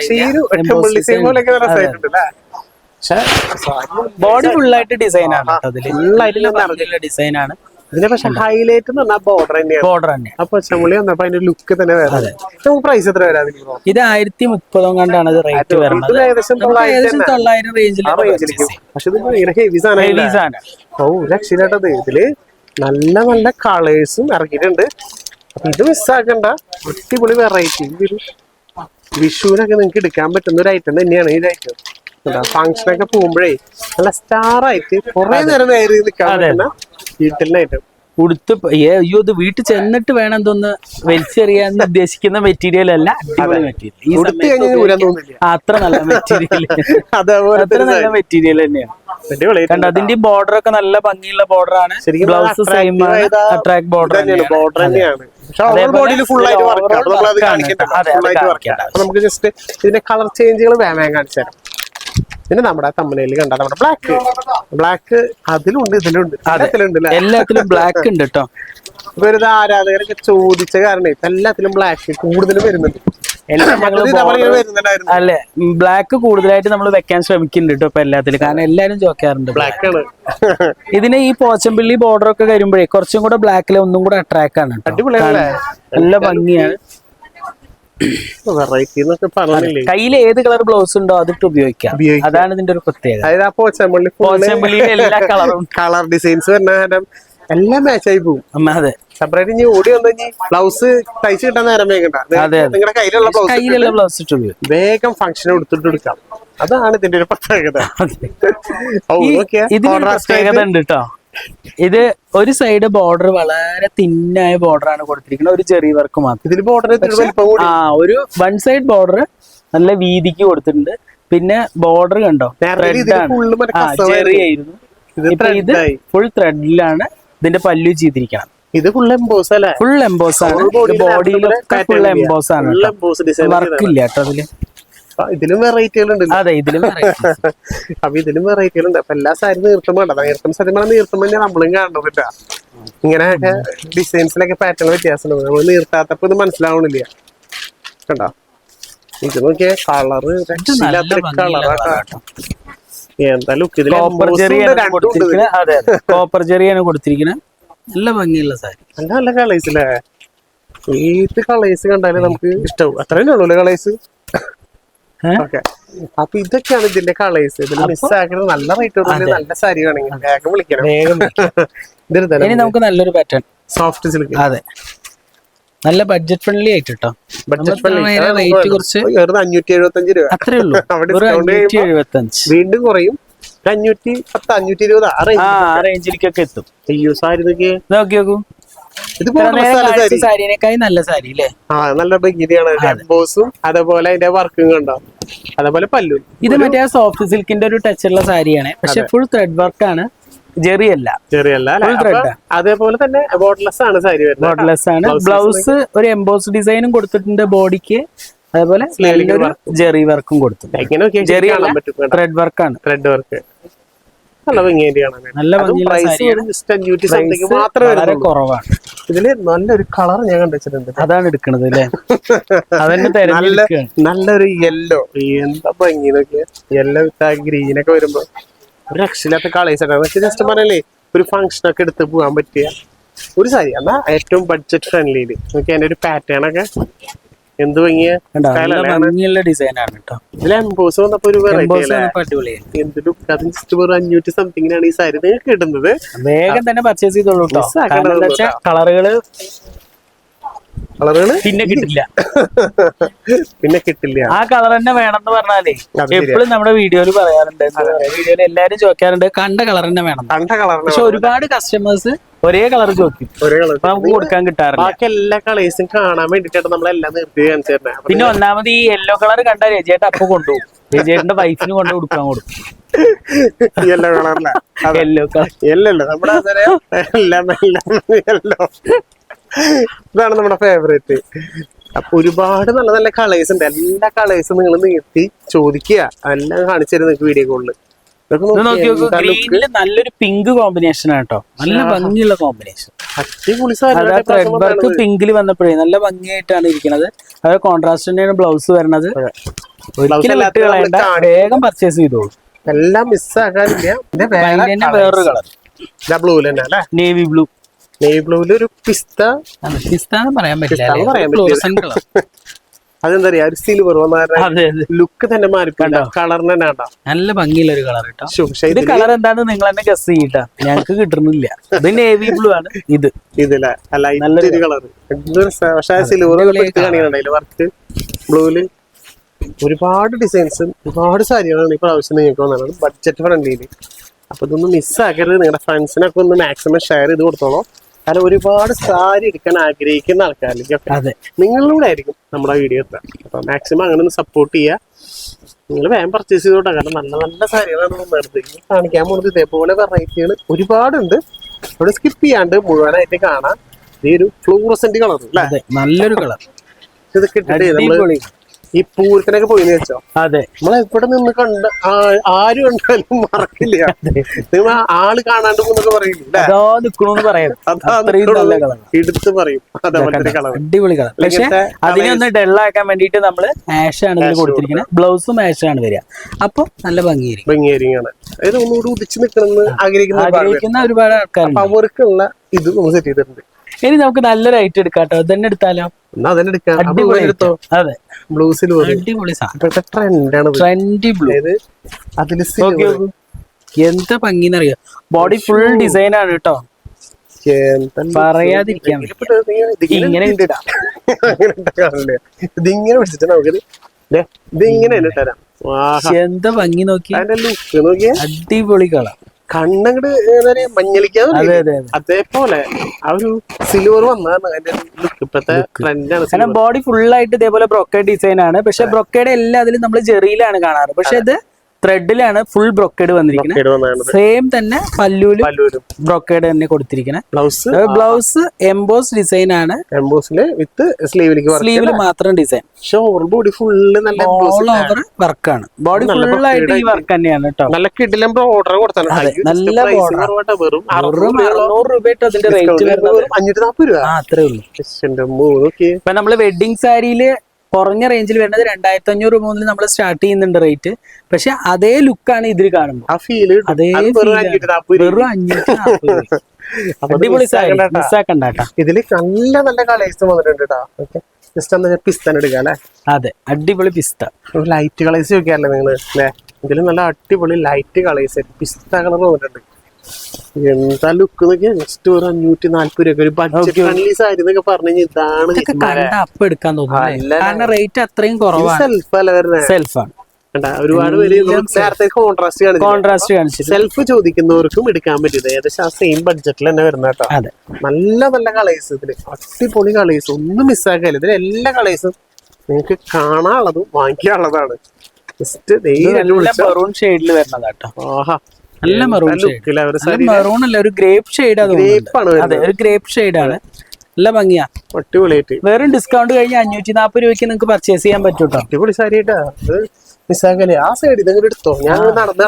ബോഡി ഫുൾ ആയിട്ട് ഡിസൈൻ ആണ് അതിൽ അതിൽ Full ആയിട്ട് നല്ല ഭംഗിയുള്ള ഡിസൈൻ ആണ്. ഇതിന്റെ പക്ഷെ ഹൈലൈറ്റ് എന്ന് പറഞ്ഞാൽ ബോർഡർ തന്നെയാണ് ബോർഡർ തന്നെ. അപ്പൊ ചെമ്മളി വന്നപ്പോ അതിന്റെ ലുക്ക് തന്നെ വേറെ. പ്രൈസ് എത്ര വരാതി ഇത് ആയിരത്തി മുപ്പതും കണ്ടാണ് ഇത് റേറ്റ് വരുന്നത്. ഏകദേശം തൊള്ളായിരം റേഞ്ചിൽ പക്ഷെ ഇത് ഭയങ്കര ഹെവി സാധനം ഓ രക്ഷയില്ലാട്ടത് ഇതിൽ നല്ല നല്ല കളേഴ്സും ഇറങ്ങിയിട്ടുണ്ട്. ഇത് മിസ്സാക്കണ്ട അടിപൊളി വെറൈറ്റി വിഷുവിനൊക്കെ നിങ്ങൾക്ക് എടുക്കാൻ പറ്റുന്ന ഒരു ഐറ്റം തന്നെയാണ് ഈ ഐറ്റം ഫംഗ്ഷൻ ഒക്കെ പോകുമ്പോഴേ നല്ല സ്റ്റാർ ആയിട്ട് കുറെ നേരം നേരി നിൽക്കാൻ അതെ. പറ്റുന്ന വീട്ടിലെ ഉടുത്ത് അയ്യോ ഇത് വീട്ടിൽ ചെന്നിട്ട് വേണം എന്തൊന്ന് വലിച്ചെറിയാൻ ഉദ്ദേശിക്കുന്ന മെറ്റീരിയൽ അല്ല മെറ്റീരിയൽ അത്ര നല്ല മെറ്റീരിയൽ അത്ര നല്ല മെറ്റീരിയൽ തന്നെയാണ് കണ്ട അതിന്റെ ബോർഡർ ഒക്കെ നല്ല ഭംഗിയുള്ള ബോർഡർ ആണ്. ബ്ലൗസ് സെയിം ആണ് അട്രാക്ട് ബോർഡർ തന്നെയാണ് ബോർഡർ തന്നെയാണ്. നമുക്ക് ജസ്റ്റ് ഇതിന്റെ കളർ ചേഞ്ചുകൾ വേണം കാണിച്ചു തരാം. പിന്നെ നമ്മുടെ തമ്മനയിൽ കണ്ട നമ്മുടെ ബ്ലാക്ക് ബ്ലാക്ക് അതിലുണ്ട് ഇതിലുണ്ട്. എല്ലാത്തിലും ബ്ലാക്ക് ഉണ്ട് കേട്ടോ ഒരു ആരാധകരൊക്കെ ചോദിച്ച കാരണം ഇപ്പൊ എല്ലാത്തിലും ബ്ലാക്ക് കൂടുതലും വരുന്നുണ്ട്. അല്ലെ? ബ്ലാക്ക് കൂടുതലായിട്ട് നമ്മൾ വെക്കാൻ ശ്രമിക്കുന്നുണ്ട് കേട്ടോ ഇപ്പൊ എല്ലാത്തിലും. കാരണം എല്ലാരും ചോദിക്കാറുണ്ട്. ബ്ലാക്ക് ആണ്. ഇതിന് ഈ പോച്ചമ്പിള്ളി ബോർഡർ ഒക്കെ വരുമ്പോഴേ കുറച്ചും കൂടെ ബ്ലാക്കിലെ ഒന്നും കൂടെ അട്രാക്ട് ആണ് നല്ല ഭംഗിയാണ്. വെറൈറ്റി എന്നൊക്കെ പറഞ്ഞില്ലേ? കയ്യിൽ ഏത് കളർ ബ്ലൗസ് ഉണ്ടോ അതിട്ട് ഉപയോഗിക്കാം. അതാണ് ഇതിന്റെ ഒരു പ്രത്യേകത. അതായത് ആ പോച്ചമ്പള്ളി പോച്ചമ്പിള്ളിയിലെ എല്ലാ കളറും കളർ ഡിസൈൻസ് വരുന്ന എല്ലാം മാച്ച് ആയി പോകും അതെ. സെപ്പറേറ്റ് ഇനി ഓടി വന്നു ബ്ലൗസ് തയ്ച്ച് കിട്ടാൻ നേരം വേഗണ്ട നിങ്ങളുടെ കയ്യിലുള്ള ബ്ലൗസ് കയ്യിലുള്ള ബ്ലൗസ് ഇട്ട് വേഗം ഫംഗ്ഷൻ എടുത്തിട്ട് എടുക്കാം. അതാണ് ഇതിന്റെ ഒരു പ്രത്യേകത. നോക്കിയാ. പ്രത്യേകത ഉണ്ട് കേട്ടോ ഇത് ഒരു സൈഡ് ബോർഡർ വളരെ തിന്നായ ബോർഡർ ആണ് കൊടുത്തിരിക്കുന്നത്. ഒരു ചെറിയ വർക്ക് മാത്രം. ഇതിൽ ബോർഡർ ആ ഒരു വൺ സൈഡ് ബോർഡർ നല്ല വീതിക്ക് കൊടുത്തിട്ടുണ്ട്. പിന്നെ ബോർഡർ കണ്ടോ? നേരത്തെ Thread ഇതിൽ ആണ്. full മറ്റേ ആ, കസവായിരുന്നു. ചെറിയ ആയിരുന്നു. ഇത്. ഫുൾ ത്രെഡിലാണ് ഇതിന്റെ പല്ലു ചെയ്തിരിക്കണം. ഇത് ഫുൾ എംബോസ് അല്ലേ? ഫുൾ എംബോസ് ആണ്. ബോഡിയിലൊക്കെ ഫുൾ എംബോസ് ആണ് വർക്ക് ഇല്ല കേട്ടോ അതിൽ. ഇതിലും വെറൈറ്റികൾ ഉണ്ട് അതെ ഇതിലും. അപ്പൊ ഇതിലും വെറൈറ്റികൾ ഉണ്ട് അപ്പൊ എല്ലാ സാരി നീർത്തും വേണ്ട നീർത്തും സത്യം പറഞ്ഞാൽ നീർത്തും തന്നെ നമ്മളും കാണുന്നില്ല ഇങ്ങനെയൊക്കെ ഡിസൈൻസിലൊക്കെ പാറ്റേൺ വ്യത്യാസമുണ്ട്. നമ്മൾ നീർത്താത്തപ്പോ ഇത് മനസ്സിലാവണില്ല. കണ്ടോ? ഇത് നോക്കിയ കളറ് നല്ല ഭംഗിയുള്ള കളറാ colour കേട്ടോ. എന്താ ലുക്ക് ഇതിൽ കോപ്പർ കൊടുത്തിരിക്കുന്നത് അതെ കോപ്പർ ചെറിയാണ് കൊടുത്തിരിക്കുന്നത് നല്ല ഭംഗിയുള്ള സാരി. നല്ല നല്ല കളേഴ്സ് അല്ലേ ഏത് കളേഴ്സ് കണ്ടാലും നമുക്ക് ഇഷ്ടവും. അത്രയും ഉള്ളൂ കളേഴ്സ് അപ്പൊ ഇതൊക്കെയാണ് ഇതിന്റെ കളേഴ്സ് ഇതിൽ മിസ് ആക്കുന്നത് നല്ല റേറ്റ് നല്ല സാരി വേണമെങ്കിൽ വേഗം വിളിക്കണം. വേഗം ഇനി നമുക്ക് നല്ലൊരു പാറ്റേൺ സോഫ്റ്റ് സിൽക്ക് അതെ. നല്ല ബഡ്ജറ്റ് ഫ്രണ്ട്ലി ആയിട്ട് കേട്ടോ ബഡ്ജറ്റ് റേറ്റ് കുറച്ച് വെറുതെ അഞ്ഞൂറ്റി എഴുപത്തി രൂപ. അത്രേ ഉള്ളൂ. അവിടെ അഞ്ഞൂറ്റി ചെയ്യുമ്പോ വീണ്ടും കുറയും. അഞ്ഞൂറ്റി പത്ത് അഞ്ഞൂറ്റി ഇരുപത് ആ റേഞ്ചിലേക്കൊക്കെ എത്തും. അയ്യോ സാരി നോക്കിയേ നോക്കി നോക്കൂ. സാരിനേക്കായി നല്ല സാരി. അല്ലേ ആ നല്ല ഭംഗിയാണ് ബോസും അതേപോലെ അതിന്റെ വർക്കും കണ്ടോ? അതേപോലെ പല്ലു. ഇത് മറ്റേ സോഫ്റ്റ് സിൽക്കിന്റെ ഒരു ടച്ച് ഉള്ള സാരിയാണ്. പക്ഷെ ഫുൾ ത്രെഡ് വർക്ക് ആണ്. ജെറി അല്ല ചെറിയല്ല അല്ലേ? Full അപ്പൊ thread അതേപോലെ തന്നെ ബോട്ട്ലെസ് ആണ് സാരി വരുന്നത് ബോർഡർലെസ് ആണ്. ബ്ലൗസ് ഒരു എംബോസ് ഡിസൈനും കൊടുത്തിട്ടുണ്ട് ബോഡിക്ക് അതേപോലെ ജെറി വർക്കും കൊടുത്തിട്ടുണ്ട്. ജെറി ത്രെഡ് വർക്കാണ് ത്രെഡ് വർക്ക് നല്ല ഭംഗിയായിട്ട് നല്ല ഭംഗിയുള്ള പ്രൈസ് സാരിയാണ് ജസ്റ്റ് അഞ്ഞൂറ്റി സംതിങ് മാത്രമേ വളരെ വരുന്നുള്ളൂ. കുറവാണ്. ഇതിൽ നല്ലൊരു കളർ ഞാൻ കണ്ടുവച്ചിട്ടുണ്ട്. അതാണ് എടുക്കണത് അല്ലേ? അതന്നെ നല്ല തെരഞ്ഞെടുക്കുകയാണ് നല്ലൊരു യെല്ലോ എന്താ ഭംഗി യെല്ലോ വിത്ത് ആ ഗ്രീൻ ഒക്കെ വരുമ്പോ ഒരു രക്ഷയില്ലാത്ത കളേഴ്സ് പക്ഷെ ജസ്റ്റ് പറയല്ലേ ഒരു ഫംഗ്ഷൻ ഒക്കെ എടുത്ത് പോകാൻ പറ്റിയ ഒരു സാരി. എന്നാ ഏറ്റവും ബഡ്ജറ്റ് ഫ്രണ്ട്ലിയിൽ നോക്കി അതിന്റെ ഒരു പാറ്റേൺ ഒക്കെ എന്ത് ഭംഗിയ? ഭംഗിയുള്ള ഡിസൈൻ ആണ് കേട്ടോ ഇതിൽ എംബോസ് വന്നപ്പോ ഒരു എന്ത് ലുക്ക് അത് ജസ്റ്റ് വെറും അഞ്ഞൂറ്റി സംതിങ്ങിനാണ് ഈ സാരി നിങ്ങൾക്ക് കിട്ടുന്നത്. വേഗം തന്നെ പർച്ചേസ് ചെയ്തോളൂ കേട്ടോ Miss പിന്നെ കിട്ടില്ല. പിന്നെ കിട്ടില്ല. ആ കളർ തന്നെ വേണമെന്ന് പറഞ്ഞാലേ. എപ്പോഴും നമ്മുടെ വീഡിയോയിൽ പറയാറുണ്ട്. വീഡിയോയിൽ എല്ലാരും ചോദിക്കാറുണ്ട് കണ്ട കളർ തന്നെ വേണം. കണ്ട കളർ പക്ഷെ ഒരുപാട് കസ്റ്റമേഴ്സ് ഒരേ കളർ ചോദിക്കും. ഒരേ കളർ. നമുക്ക് കൊടുക്കാൻ കിട്ടാറില്ല. ബാക്കി എല്ലാ കളേഴ്സും കാണാൻ വേണ്ടിട്ടാണ് നമ്മളെല്ലാം നിർത്തി കാണിച്ചു പിന്നെ ഒന്നാമത് ഈ യെല്ലോ കളർ കണ്ട രജയേട്ട അപ്പൊ കൊണ്ടുപോകും. രജയേട്ടന്റെ വൈഫിന് കൊണ്ട് കൊടുക്കാൻ കൊടുക്കും. Yellow colour yellow colour yellow നമ്മുടെ അതേ എല്ലാം എല്ലാം യെല്ലോ ഇതാണ് നമ്മുടെ ഫേവറേറ്റ് അപ്പൊ ഒരുപാട് നല്ല നല്ല കളേഴ്സ് ഉണ്ട്. എല്ലാ കളേഴ്സും നിങ്ങൾ നീട്ടി ചോദിക്കുക. എല്ലാം കാണിച്ചു തരും നിങ്ങൾക്ക് വീഡിയോ കോളിൽ ഗ്രീനിൽ നല്ലൊരു പിങ്ക് കോമ്പിനേഷൻ ആട്ടോ നല്ല ഭംഗിയുള്ള കോമ്പിനേഷൻ റെഡ് വർക്ക് പിങ്കിൽ വന്നപ്പോഴേ നല്ല ഭംഗിയായിട്ടാണ് ഇരിക്കുന്നത് അത് കോൺട്രാസ്റ്റ് തന്നെയാണ് ബ്ലൗസ് വരുന്നത് ഒരിക്കലും വിട്ട് കളയണ്ട. വേഗം പർച്ചേസ് ചെയ്തോളൂ. എല്ലാം അതിന്റെ വേറൊരു കളർ ബ്ലൂ നേവി ബ്ലൂ നെയ് ബ്ലൂവിൽ ഒരു പിസ്ത പിസ്താന്ന് പറയാൻ പറ്റില്ല. അതെന്താ പറയാ ഒരു സിൽവർ ലുക്ക് തന്നെ മാറിപ്പോണ്ട കളറിന് തന്നെ നല്ല ഭംഗിയുള്ള ഒരു കളർ കേട്ടോ ഇത് കളർ എന്താണെന്ന് നിങ്ങൾ തന്നെ ഗസ് ചെയ്യട്ടാ. ഞങ്ങൾക്ക് കിട്ടുന്നില്ല ഇത് നേവി ബ്ലൂ ആണ്. ഇത്. ഇതിലെ ലൈറ്റ് നല്ലൊരു കളർ പക്ഷെ സിൽവർ വർക്ക് ബ്ലൂവിൽ ഒരുപാട് ഡിസൈൻസും ഒരുപാട് സാരികളാണ് ഈ പ്രാവശ്യം നിങ്ങൾക്ക് വന്നത്. ബഡ്ജറ്റ് ഫ്രണ്ട്ലിയിൽ അപ്പൊ ഇതൊന്നും മിസ്സാക്കരുത് നിങ്ങളുടെ ഫ്രണ്ട്സിനൊക്കെ ഒന്ന് മാക്സിമം ഷെയർ ചെയ്ത് കൊടുത്തോളൂ. കാരണം ഒരുപാട് സാരി എടുക്കാൻ ആഗ്രഹിക്കുന്ന ആൾക്കാരിലേക്കൊക്കെ അതെ. നിങ്ങളിലൂടെ ആയിരിക്കും നമ്മുടെ വീഡിയോ എത്തുക. അപ്പൊ മാക്സിമം അങ്ങനെ ഒന്ന് സപ്പോർട്ട് ചെയ്യുക. നിങ്ങൾ വേഗം പർച്ചേസ് ചെയ്തോട്ടെ. കാരണം നല്ല നല്ല സാരികളാണ് വന്നത് ഇനി കാണിക്കാൻ പോകുന്നത് ഇതേപോലെ വെറൈറ്റികൾ ഒരുപാടുണ്ട്. അവിടെ സ്കിപ്പ് ചെയ്യാണ്ട് മുഴുവനായിട്ട് കാണാം. ഈ ഒരു ഫ്ലൂറസെന്റ് കളർ അല്ലേ നല്ലൊരു കളർ ഇത് കിട്ടിട്ട് നമ്മൾ ഈ പൂരത്തിനൊക്കെ പോയി വെച്ചോ അതെ. നമ്മളെ ഇവിടെ നിന്ന് കണ്ട ആര് കണ്ടാലും മറക്കില്ല. നിങ്ങൾ ആൾ കാണാണ്ട് പോകുന്നൊക്കെ പറയില്ല? നിക്കണോന്ന് പറയാം. എടുത്ത് പറയും. അടിപൊളി കളർ. പക്ഷെ ഇങ്ങനത്തെ അതിനെ ഒന്ന് ഡെള്ളാക്കാൻ വേണ്ടിട്ട് നമ്മൾ ആഷ് ആണ് കൊടുത്തിരിക്കുന്നത്. ബ്ലൗസും ആഷ് ആണ് വരിക. അപ്പൊ നല്ല ഭംഗിയായിരിക്കും. ഭംഗിയായിരിക്കും അതായത് ഒന്നുകൂടി ഉദിച്ചു ഒരുപാട് പേര്. ആഗ്രഹിക്കുന്ന ഒരുപാട് ആൾക്കാർ അവർക്കുള്ള ഇത് നമ്മൾ സെറ്റ് ചെയ്തിട്ടുണ്ട്. ഇനി നമുക്ക് നല്ലൊരു ഐറ്റം എടുക്കാട്ടോ. ഇതന്നെ എടുത്താലോ? എടുക്കാം. അതെ. ബ്ലൂസിൽ അടിപൊളി ട്രെൻഡി ബ്ലൂ. അതായത് അതിൽ നോക്കി എന്താ ഭംഗിന്നറിയോ? ബോഡി ഫുൾ ഡിസൈൻ ആണ് കേട്ടോ. പറയാതിരിക്കാൻ ഇങ്ങനെ ഇതിങ്ങനെ പിടിച്ചിട്ട് ഇതിങ്ങനെ തരാം. എന്താ ഭംഗി നോക്കി? അടിപൊളി കളർ. കണ്ണങ്ങട് മഞ്ഞളിക്കാതെ അതെ അതെ അതെ. അതേപോലെ ആ ഒരു സിൽവർ വന്നതാണ് അതിന്റെ ലുക്ക് ഇപ്പത്തെ ട്രെൻഡാണ് കാരണം ബോഡി ഫുൾ ആയിട്ട് ഇതേപോലെ ബ്രൊക്കേഡ് ഡിസൈൻ ആണ്. പക്ഷെ ബ്രൊക്കേഡ് എല്ലാത്തിലും നമ്മൾ ജെറിയിലാണ് കാണാറ്. പക്ഷെ ഇത് ത്രെഡിലാണ് ഫുൾ ബ്രൊക്കേഡ് വന്നിരിക്കുന്നത്. സെയിം തന്നെ പല്ലൂലും ബ്രോക്കേഡ് തന്നെ കൊടുത്തിരിക്കുന്നത് ബ്ലൗസ് ബ്ലൗസ് എംബോസ് ഡിസൈൻ ആണ്. എംബോസിൽ വിത്ത് സ്ലീവിലേക്ക് സ്ലീവിൽ മാത്രം ഡിസൈൻ പക്ഷെ ഓവർ ബോഡി ഫുള്ള് നല്ല emboss ഓൾ ഓവർ വർക്കാണ് ബോഡി ഫുൾ ആയിട്ട് ഈ വർക്ക് തന്നെയാണ് കേട്ടോ നല്ല കിടിലം ഓർഡർ കൊടുത്താണ് നല്ല. വെറും അറുന്നൂറ് അറുന്നൂറ് രൂപ അതിന്റെ റേറ്റ് വരുന്നത് അഞ്ഞൂറ്റി നാപ്പത് രൂപ. അത്രേ ഉള്ളൂ. ഇപ്പൊ നമ്മൾ വെഡിങ് സാരിയിൽ കുറഞ്ഞ റേഞ്ചിൽ വരുന്നത് രണ്ടായിരത്തി അഞ്ഞൂറ് മുതൽ നമ്മൾ സ്റ്റാർട്ട് ചെയ്യുന്നുണ്ട് റേറ്റ് പക്ഷെ അതേ ലുക്കാണ് ഇതിൽ കാണുമ്പോൾ ആ ഫീൽ അതേ വെറും. അഞ്ഞൂറ്റി അത് അടിപൊളി മിസ്സാക്കണ്ട ഇതിൽ നല്ല നല്ല കളേഴ്സ് വന്നിട്ടുണ്ട് കേട്ടോ. എന്താ പിസ്തൻ എടുക്കാം അല്ലേ? അതെ അടിപൊളി പിസ്ത ലൈറ്റ് കളേഴ്സ് നോക്കിയാലേ നിങ്ങൾ? അല്ലേ ഇതിൽ നല്ല അടിപൊളി ലൈറ്റ് കളേഴ്സ് പിസ്ത കളർ വന്നിട്ടുണ്ട്. എന്താ ലുക്ക് ജസ്റ്റ് ഒരു അഞ്ഞൂറ്റി നാല്പത് രൂപ ഒരു ബഡ്ജറ്റ് ഫ്രണ്ട്ലി സാരി എന്നൊക്കെ പറഞ്ഞു ഇതാണ് അപ്പ് എടുക്കാൻ തോന്നുന്നു കാരണം റേറ്റ് അത്രയും കുറവാണ്. സെൽഫ് അല്ല വരുന്നത് സെൽഫാണ് ഒരുപാട് പേര് നേരത്തെ കോൺട്രാസ്റ്റ് കാണിച്ചു കോൺട്രാസ്റ്റ് കാണിച്ചിട്ട്. സെൽഫ് ചോദിക്കുന്നവർക്കും എടുക്കാൻ പറ്റിയത്. ഏകദേശം ആ സെയിം ബഡ്ജറ്റിൽ തന്നെ വരുന്ന കേട്ടോ. നല്ല നല്ല കളേഴ്സ് ഇതിൽ. അടിപൊളി കളേഴ്സ് ഒന്നും മിസ്സാക്കില്ല ഇതിൽ എല്ലാ കളേഴ്സും നിങ്ങൾക്ക് കാണാനുള്ളതും വാങ്ങിക്കാനുള്ളതാണ്. ജസ്റ്റ് ഷെയ്ഡിൽ വരുന്നതാട്ടോ. ആഹാ. നല്ല മെറൂൺ മെറൂൺ അല്ല ഒരു ഗ്രേപ്പ് ഷെയ്ഡ് അത് ഒരു ഗ്രേപ്പ് ഷെയ്ഡ് ആണ്. നല്ല ഭംഗിയാ. അടിപൊളിയായിട്ട് വെറും ഡിസ്കൗണ്ട് കഴിഞ്ഞ അഞ്ഞൂറ്റി നാപ്പത് രൂപയ്ക്ക് നിങ്ങൾക്ക് പർച്ചേസ് ചെയ്യാൻ പറ്റും അടിപൊളി സാരി ആ സൈഡ് ഇതങ്ങോട്ട് എടുത്തോ. ഞാൻ നടന്ന്.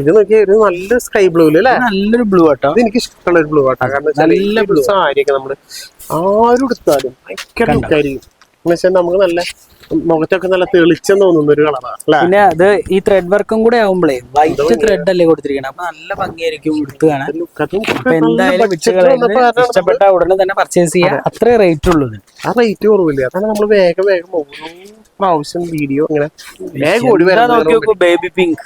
ഇത് നോക്കിയാ ഒരു നല്ല സ്കൈ ബ്ലൂ അല്ലേ? നല്ലൊരു ബ്ലൂ ആട്ടോ. എനിക്ക് ഇഷ്ടമുള്ള ഒരു ബ്ലൂ ആട്ടോ. കാരണം നല്ല ബ്ലൂ സാരിയൊക്കെ നമ്മൾ ആരും എടുത്താലും ഭയങ്കര ലുക്കായിരിക്കും നമുക്ക് നല്ല മുഖത്തൊക്കെ നല്ല തെളിച്ചം തോന്നുന്ന ഒരു കളറാണ് പിന്നെ അത് ഈ ത്രെഡ് വർക്കും കൂടെ ആവുമ്പോഴേ വൈറ്റ് ത്രെഡ് അല്ലേ കൊടുത്തിരിക്കണം? അപ്പൊ നല്ല ഭംഗിയായിരിക്കും എടുത്തു കാണാൻ. എന്തായാലും ഇഷ്ടപ്പെട്ട ഉടനെ തന്നെ പർച്ചേസ് ചെയ്യാം. അത്രേ റേറ്റ് ഉള്ളൂ. ആ റേറ്റ് കുറവില്ല. അതാണ് നമ്മൾ വേഗം വേഗം ഓരോ പ്രാവശ്യം വീഡിയോ ഇങ്ങനെ വേഗം ഓടി വരാൻ ബേബി പിങ്ക്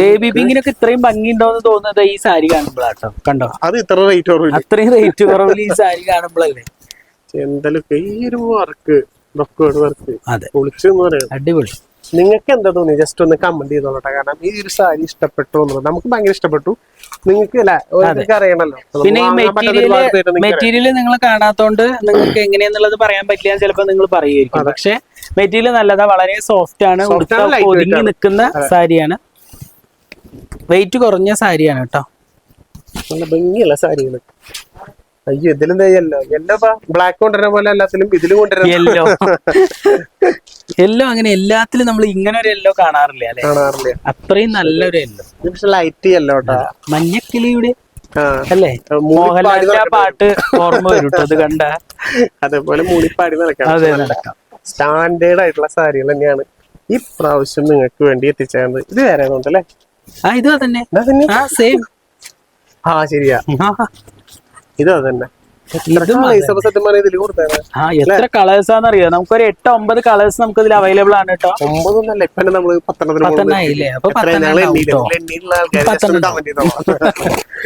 ബേബി പിങ്കിനൊക്കെ ഇത്രയും ഭംഗി ഉണ്ടോന്ന് തോന്നുന്നത് ഈ സാരി കാണുമ്പോഴാട്ടോ കണ്ടോ? അത് ഇത്ര റേറ്റ് കുറവില്ല. അത്രയും റേറ്റ് കുറവില്ല ഈ സാരി കാണുമ്പോഴല്ലേ ഈ ഒരു വർക്ക് റെക്കോർഡ് വർക്ക് അതെ. പൊളിച്ചു എന്ന് പറയാം അടിപൊളി. നിങ്ങൾക്ക് എന്താ തോന്നി ജസ്റ്റ് ഒന്ന് കമന്റ് ചെയ്തോളട്ടെ കാരണം ഈ ഒരു സാരി ഇഷ്ടപ്പെട്ടു എന്നുള്ളത് നമുക്ക് ഭയങ്കര ഇഷ്ടപ്പെട്ടു. നിങ്ങൾക്ക് ഓരോരുത്തർക്ക് അറിയണല്ലോ. പിന്നെ ഈ മെറ്റീരിയൽ നിങ്ങൾക്ക് മെറ്റീരിയൽ നിങ്ങൾ കാണാത്തോണ്ട് നിങ്ങൾക്ക് എങ്ങനെയാന്നുള്ളത് പറയാൻ പറ്റില്ല. ചിലപ്പോൾ നിങ്ങൾ പറയുമായിരിക്കും. പക്ഷെ മെറ്റീരിയൽ നല്ലതാ വളരെ സോഫ്റ്റ് ആണ്. ഒതുങ്ങി നിൽക്കുന്ന സാരിയാണ്. വെയിറ്റ് കുറഞ്ഞ സാരിയാണ് കേട്ടോ. നല്ല ഭംഗിയുള്ള സാരികൾ. അയ്യോ ഇതിലും യെല്ലോ എല്ലോ ബ്ലാക്ക് കൊണ്ടുവരുന്ന പോലെ എല്ലാത്തിലും ഇതിലും കൊണ്ടുവരുന്ന യെല്ലോ യെല്ലോ അങ്ങനെ എല്ലാത്തിലും നമ്മൾ ഇങ്ങനെ ഒരു യെല്ലോ കാണാറില്ല അല്ലെ? കാണാറില്ല. അത്രയും നല്ലൊരു യെല്ലോ പക്ഷെ ലൈറ്റ് യെല്ലോ കേട്ടോ മഞ്ഞക്കിളിയുടെ അല്ലേ? മോഹൻലാലിന്റെ പാട്ട് ഓർമ്മ വരും അത് കണ്ട. അതേപോലെ മൂളിപ്പാടി നടക്കാം അതെ നടക്കാം സ്റ്റാൻഡേർഡ് ആയിട്ടുള്ള സാരികൾ തന്നെയാണ് ഈ പ്രാവശ്യം നിങ്ങൾക്ക് വേണ്ടി എത്തിച്ചേർന്നത്. ഇത് വേറെ ഏതുണ്ടല്ലേ ആ ഇത് തന്നെ ആ സെയിം ആ ശരിയാ. ഇത് അതന്നെ. എത്ര കളേഴ്സ് ആണെന്നറിയോ? നമുക്കൊരു എട്ട് ഒമ്പത് കളേഴ്സ് നമുക്ക് ഇതിൽ അവൈലബിൾ ആണ് കേട്ടോ. ഒമ്പതൊന്നല്ല ഇപ്പൊ നമ്മൾ പത്തെണ്ണത്തിന്.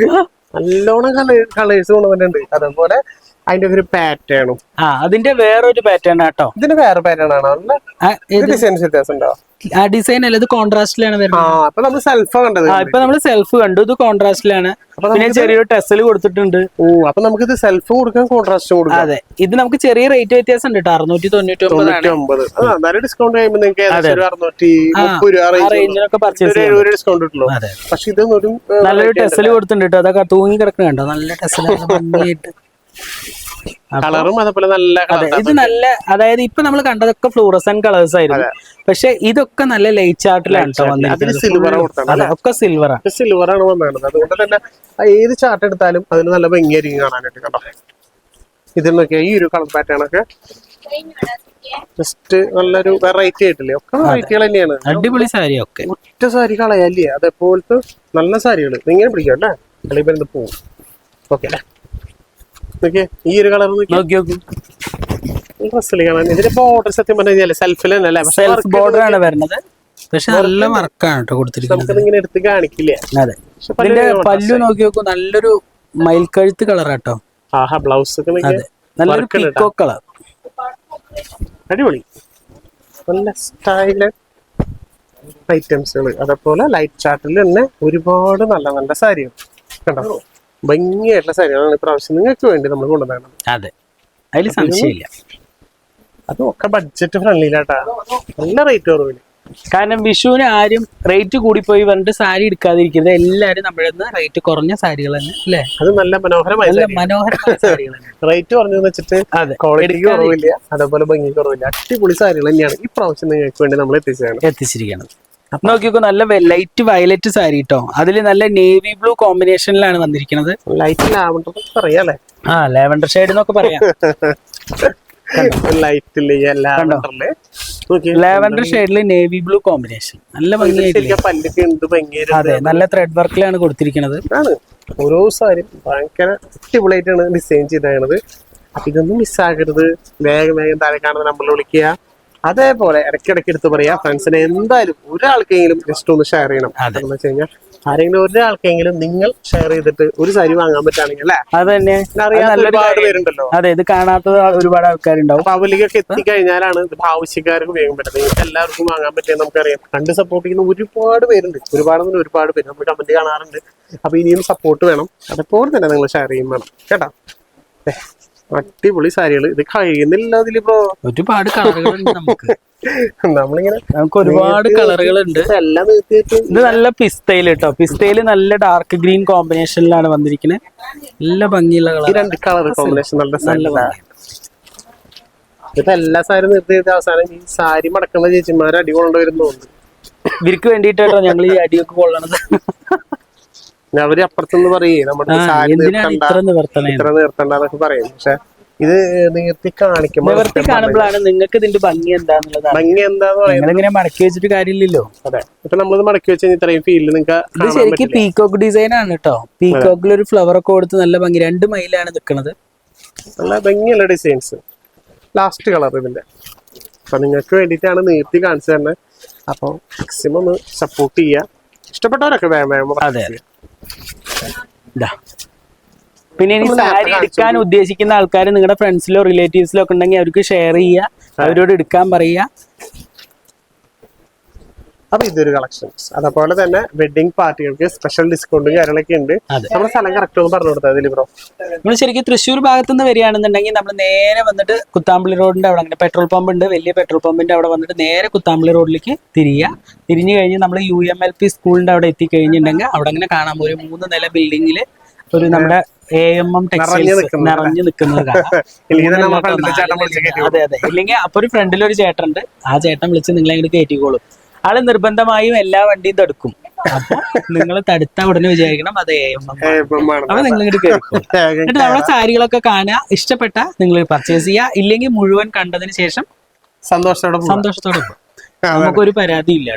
നല്ലോണം കളേഴ്സ് കൊണ്ടുവന്നിട്ടുണ്ട് അതേപോലെ അതിന്റെ ഒരു പാറ്റേണും ആ അതിന്റെ വേറൊരു പാറ്റേൺ ആട്ടോ ഇതിന് വേറെ പാറ്റേൺ ആണോ? ഡിസൈൻസ് വ്യത്യാസം ഉണ്ടോ ആ ഡിസൈൻ അല്ല ഇത് കോൺട്രാസ്റ്റിലാണ് വരുന്നത്. അപ്പൊ നമ്മൾ സെൽഫ് കണ്ടത് ഇപ്പൊ നമ്മൾ സെൽഫ് കണ്ടു ഇത് കോൺട്രാസ്റ്റിലാണ് പിന്നെ ചെറിയൊരു ടെസ്റ്റിൽ കൊടുത്തിട്ടുണ്ട്. ഓ അപ്പൊ നമുക്ക് ഇത് സെൽഫ് കൊടുക്കാൻ കോൺട്രാസ്റ്റ് കൊടുക്കാം. അതെ ഇത് നമുക്ക് ചെറിയ റേറ്റ് വ്യത്യാസം ഉണ്ട് കേട്ടോ അറുന്നൂറ്റി തൊണ്ണൂറ്റി ഒമ്പത്. എന്നാലും ഡിസ്കൗണ്ട് നിങ്ങൾക്ക് റേഞ്ചിനൊക്കെ പർച്ചേസ് ഡിസ്കൗണ്ട് കിട്ടുള്ളൂ അതെ. പക്ഷെ ഇതൊന്നും നല്ലൊരു ടെസ്റ്റിൽ കൊടുത്തിട്ടുണ്ട് കേട്ടോ അതൊക്കെ തൂങ്ങി കിടക്കുന്ന കണ്ടോ? നല്ല ഭംഗിയായിട്ട് കളറും അതേപോലെ നല്ല ഇത് നല്ല അതായത് ഇപ്പൊ നമ്മൾ കണ്ടതൊക്കെ ഫ്ലൂറസൻ കളേഴ്സ് ആയിരുന്നു. പക്ഷെ ഇതൊക്കെ നല്ല ലൈറ്റ് ചാർട്ടിലാണ് അതെ ഒക്കെ സിൽവറാണ് സിൽവർ ആണ് വന്നത് അതുകൊണ്ട് തന്നെ ഏത് ചാർട്ട് എടുത്താലും അതിന് നല്ല ഭംഗിയായിരിക്കും കാണാനായിട്ട് കേട്ടോ. ഇതിൽ നോക്കിയാൽ ഈ ഒരു കളർ പാറ്റേൺ ഒക്കെ ജസ്റ്റ് നല്ലൊരു വെറൈറ്റി ആയിട്ടില്ലേ? ഒക്കെ വെറൈറ്റികൾ തന്നെയാണ്. അടിപൊളി സാരി ഒക്കെ. ഒറ്റ സാരി കളയല്ലേ? അതേപോലത്തെ നല്ല സാരികൾ ഇങ്ങനെ പിടിക്കാം അല്ലേ? അല്ലെങ്കിൽ പോകും ഓക്കെ അല്ലേ? നോക്കിയേ ഈ ഒരു കളർ നോക്കി നോക്കി. നോക്കൂ ഡ്രസ്സിൽ കാണാൻ ഇതിന്റെ ബോർഡർ സത്യം പറഞ്ഞാൽ സെൽഫിൽ തന്നെ അല്ലേ? സെൽഫ് ബോർഡർ ആണ് വരുന്നത്. പക്ഷെ നല്ല വർക്കാണ് കേട്ടോ കൊടുത്തിരിക്കുന്നത്. ഇങ്ങനെ എടുത്ത് കാണിക്കില്ല? അതെ. ഇതിന്റെ പല്ലു നോക്കി നോക്കൂ നല്ലൊരു മയിൽക്കഴുത്ത് കളർ കേട്ടോ ആഹാ ബ്ലൗസ്. നല്ലൊരു കളർ. അടിപൊളി. നല്ല സ്റ്റൈൽ ഐറ്റംസുകൾ അതേപോലെ ലൈറ്റ് ചാർട്ടിൽ തന്നെ ഒരുപാട് നല്ല നല്ല സാരികൾ. കണ്ടോ? ഭംഗിയായിട്ടുള്ള സാരികളാണ് ഇപ്രാവശ്യം നിങ്ങൾക്ക് വേണ്ടി നമ്മൾ കൊണ്ടുവന്നത് അതെ. അതിൽ സംശയമില്ല. അതൊക്കെ ഒക്കെ ബഡ്ജറ്റ് ഫ്രണ്ട്ലിയിലാട്ടാ നല്ല റേറ്റ് കുറവിൽ കാരണം വിഷുവിന് ആരും റേറ്റ് കൂടി പോയി പറഞ്ഞിട്ട് സാരി എടുക്കാതിരിക്കുന്നത് എല്ലാരും നമ്മുടെ റേറ്റ് കുറഞ്ഞ സാരികൾ തന്നെ അല്ലേ? അത് നല്ല മനോഹരമായ മനോഹരമായ സാരികൾ റേറ്റ് കുറഞ്ഞെന്ന് വെച്ചിട്ട് അതെ. ക്വാളിറ്റി കുറവില്ല. അതേപോലെ ഭംഗി കുറവില്ല. അടിപൊളി സാരികൾ തന്നെയാണ് ഈ പ്രാവശ്യം നിങ്ങൾക്ക് വേണ്ടി നമ്മൾ എത്തിച്ചതാണ് എത്തിച്ചിരിക്കുന്നത് നോക്കിക്കോ നല്ല ലൈറ്റ് വയലറ്റ് സാരി കേട്ടോ അതിൽ നല്ല നേവി ബ്ലൂ കോമ്പിനേഷനിലാണ് വന്നിരിക്കുന്നത്. ലൈറ്റ് ലാവണ്ടർ പറയാല്ലേ ആ ലാവണ്ടർ ഷെയ്ഡ് എന്നൊക്കെ പറയാം. ലാവണ്ടർ ലാവൻഡർ ഷെയ്ഡിൽ നേവി ബ്ലൂ കോമ്പിനേഷൻ നല്ല ഭംഗിയായിട്ട് അതെ നല്ല ത്രെഡ് വർക്കിലാണ് കൊടുത്തിരിക്കുന്നത്. ഓരോ സാരി ഭയങ്കര അടിപൊളിയായിട്ടാണ് ഡിസൈൻ ചെയ്തത് അപ്പൊ ഇതൊന്നും മിസ്സാകരുത് വേഗം വേഗം താഴെ കാണുന്ന നമ്പറിൽ വിളിക്കുക. അതേപോലെ ഇടയ്ക്കിടയ്ക്ക് എടുത്ത് പറയാ ഫ്രണ്ട്സിനെ എന്തായാലും ഒരാൾക്കെങ്കിലും ജസ്റ്റ് ഒന്ന് ഷെയർ ചെയ്യണം. എന്ന് വെച്ച് കഴിഞ്ഞാൽ ആരെങ്കിലും ഒരാൾക്കെങ്കിലും നിങ്ങൾ ഷെയർ ചെയ്തിട്ട് ഒരു സാരി വാങ്ങാൻ പറ്റുകയാണെങ്കിൽ അല്ലേ? അത് തന്നെ ഒരുപാട്. പേരുണ്ടല്ലോ. അതെ ഇത് കാണാത്ത ഒരുപാട് ആൾക്കാരുണ്ടാവും. അപ്പൊ അവലിക്കൊക്കെ എത്തിക്കഴിഞ്ഞാലാണ് ഇത് ആവശ്യക്കാർക്ക് വേഗം പറ്റുന്നത്. നിങ്ങൾക്ക് എല്ലാവർക്കും വാങ്ങാൻ പറ്റിയ നമുക്കറിയാം. കണ്ട് സപ്പോർട്ട് ചെയ്യുന്ന ഒരുപാട് പേരുണ്ട്. ഒരുപാട് തന്നെ ഒരുപാട് പേര് നമ്മൾ കമന്റ് കാണാറുണ്ട്. അപ്പൊ ഇനിയും സപ്പോർട്ട് വേണം. അതെപ്പോലെ തന്നെ നിങ്ങൾ ഷെയർ ചെയ്യും വേണം. കേട്ടോ? അടിപൊളി സാരികൾ. ഇത് കഴിയുന്നില്ല അതിൽ ബ്രോ. ഒരുപാട് കളറുകളുണ്ട് നമുക്ക്. നമ്മളിങ്ങനെ നമുക്ക് ഒരുപാട് കളറുകളുണ്ട്. എല്ലാം ഇത് നല്ല പിസ്തയിൽ കേട്ടോ. പിസ്തയിൽ നല്ല ഡാർക്ക് ഗ്രീൻ കോമ്പിനേഷനിലാണ് വന്നിരിക്കുന്നത് നല്ല ഭംഗിയുള്ള കളർ രണ്ട് കളർ കോമ്പിനേഷൻ നല്ല നല്ല ഇപ്പൊ എല്ലാ സാരി നിർത്തി അവസാനം ഈ സാരി മടക്കുന്ന ചേച്ചിമാർ അടി കൊണ്ടുവരുന്നു. ഇവർക്ക് വേണ്ടിട്ടോ ഞങ്ങൾ ഈ അടിയൊക്കെ കൊള്ളണത്. അവർ അപ്പുറത്തുനിന്ന് പറയേ നമ്മുടെ സാരി നിർത്തണ്ട ഇത്ര ഇത്ര നിർത്തണ്ടെന്നൊക്കെ പറയും. പക്ഷെ ഇത് നിർത്തി കാണിക്കുമ്പോൾ നിവർത്തി കാണുമ്പോഴാണ് നിങ്ങൾക്ക് ഇതിന്റെ ഭംഗി എന്താന്നുള്ളത് ഭംഗി എന്താന്ന് പറയുന്നത് മടക്കി വെച്ചിട്ട് കാര്യമില്ലല്ലോ. അതെ. ഇപ്പൊ നമ്മളിത് മടക്കി വെച്ച് ഇത്രയും ഫീൽഡ് നിങ്ങൾക്ക് ഇത് ശരിക്കും പീകോക്ക് ഡിസൈൻ ആണ് കേട്ടോ പീകോക്കിൽ ഒരു ഫ്ലവർ ഒക്കെ കൊടുത്ത് നല്ല ഭംഗി. രണ്ട് മൈലാണ് നിൽക്കുന്നത് നല്ല ഭംഗിയുള്ള ഡിസൈൻസ് ലാസ്റ്റ് കളർ ഇതിന്റെ. അപ്പൊ നിങ്ങൾക്ക് വേണ്ടിയിട്ടാണ് നീർത്തി കാണിച്ചു തന്നെ. അപ്പൊ മാക്സിമം ഒന്ന് സപ്പോർട്ട് ചെയ്യുക. ഇഷ്ടപ്പെട്ടവരൊക്കെ വേഗം വേഗം അതെ അതെ. ഇതാ പിന്നെ ഇനി സാരി എടുക്കാൻ ഉദ്ദേശിക്കുന്ന ആൾക്കാർ നിങ്ങളുടെ ഫ്രണ്ട്സിലോ റിലേറ്റീവ്സിലോ ഒക്കെ ഉണ്ടെങ്കിൽ അവർക്ക് ഷെയർ ചെയ്യുക. അവരോട് എടുക്കാൻ പറയുക. അപ്പൊ ഇതൊരു കളക്ഷൻസ് അതേപോലെ തന്നെ വെഡിങ് പാർട്ടികൾക്ക് സ്പെഷ്യൽ ഡിസ്കൗണ്ടും കാര്യങ്ങളൊക്കെ ഉണ്ട്. നമ്മുടെ സ്ഥലം കറക്റ്റ് ഒന്ന് പറഞ്ഞു കൊടുത്താൽ ബ്രോ നമ്മൾ ശരിക്കും തൃശ്ശൂർ ഭാഗത്ത് നിന്ന് വരികയാണെന്നുണ്ടെങ്കിൽ നമ്മൾ നേരെ വന്നിട്ട് കുത്താമ്പള്ളി റോഡിന്റെ അവിടെ അങ്ങനെ പെട്രോൾ പമ്പ് ഉണ്ട്. വലിയ പെട്രോൾ പമ്പിന്റെ അവിടെ വന്നിട്ട് നേരെ കുത്താമ്പള്ളി റോഡിലേക്ക് തിരിയുക. തിരിഞ്ഞു കഴിഞ്ഞ് നമ്മൾ യു എം എൽ പി സ്കൂളിന്റെ അവിടെ എത്തിക്കഴിഞ്ഞിട്ടുണ്ടെങ്കിൽ അവിടെ അങ്ങനെ കാണാൻ ഒരു മൂന്ന് നില ബിൽഡിങ്ങിൽ ഒരു നമ്മുടെ എ എം എം ടെക്സ്റ്റൈൽസ് നിറഞ്ഞു നിൽക്കുന്നത്. ചേട്ടൻ അതെ അതെ. ഇല്ലെങ്കിൽ അപ്പൊ ഒരു ഫ്രണ്ടിൽ ഒരു ചേട്ടനുണ്ട് ആ ചേട്ടൻ വിളിച്ച് നിങ്ങളെ അങ്ങോട്ട് കയറ്റിക്കോളും. ആൾ നിർബന്ധമായും എല്ലാ വണ്ടിയും തടുക്കും. അപ്പൊ നിങ്ങൾ തടുത്ത ഉടനെ വിചാരിക്കണം അത്. അപ്പൊ നിങ്ങൾ ഇങ്ങോട്ട് എന്നിട്ട് നമ്മളെ സാരികളൊക്കെ കാണുക. ഇഷ്ടപ്പെട്ട നിങ്ങൾ പർച്ചേസ് ചെയ്യുക. ഇല്ലെങ്കിൽ മുഴുവൻ കണ്ടതിന് ശേഷം സന്തോഷത്തോടെ സന്തോഷത്തോടെ. നമുക്കൊരു പരാതി ഇല്ല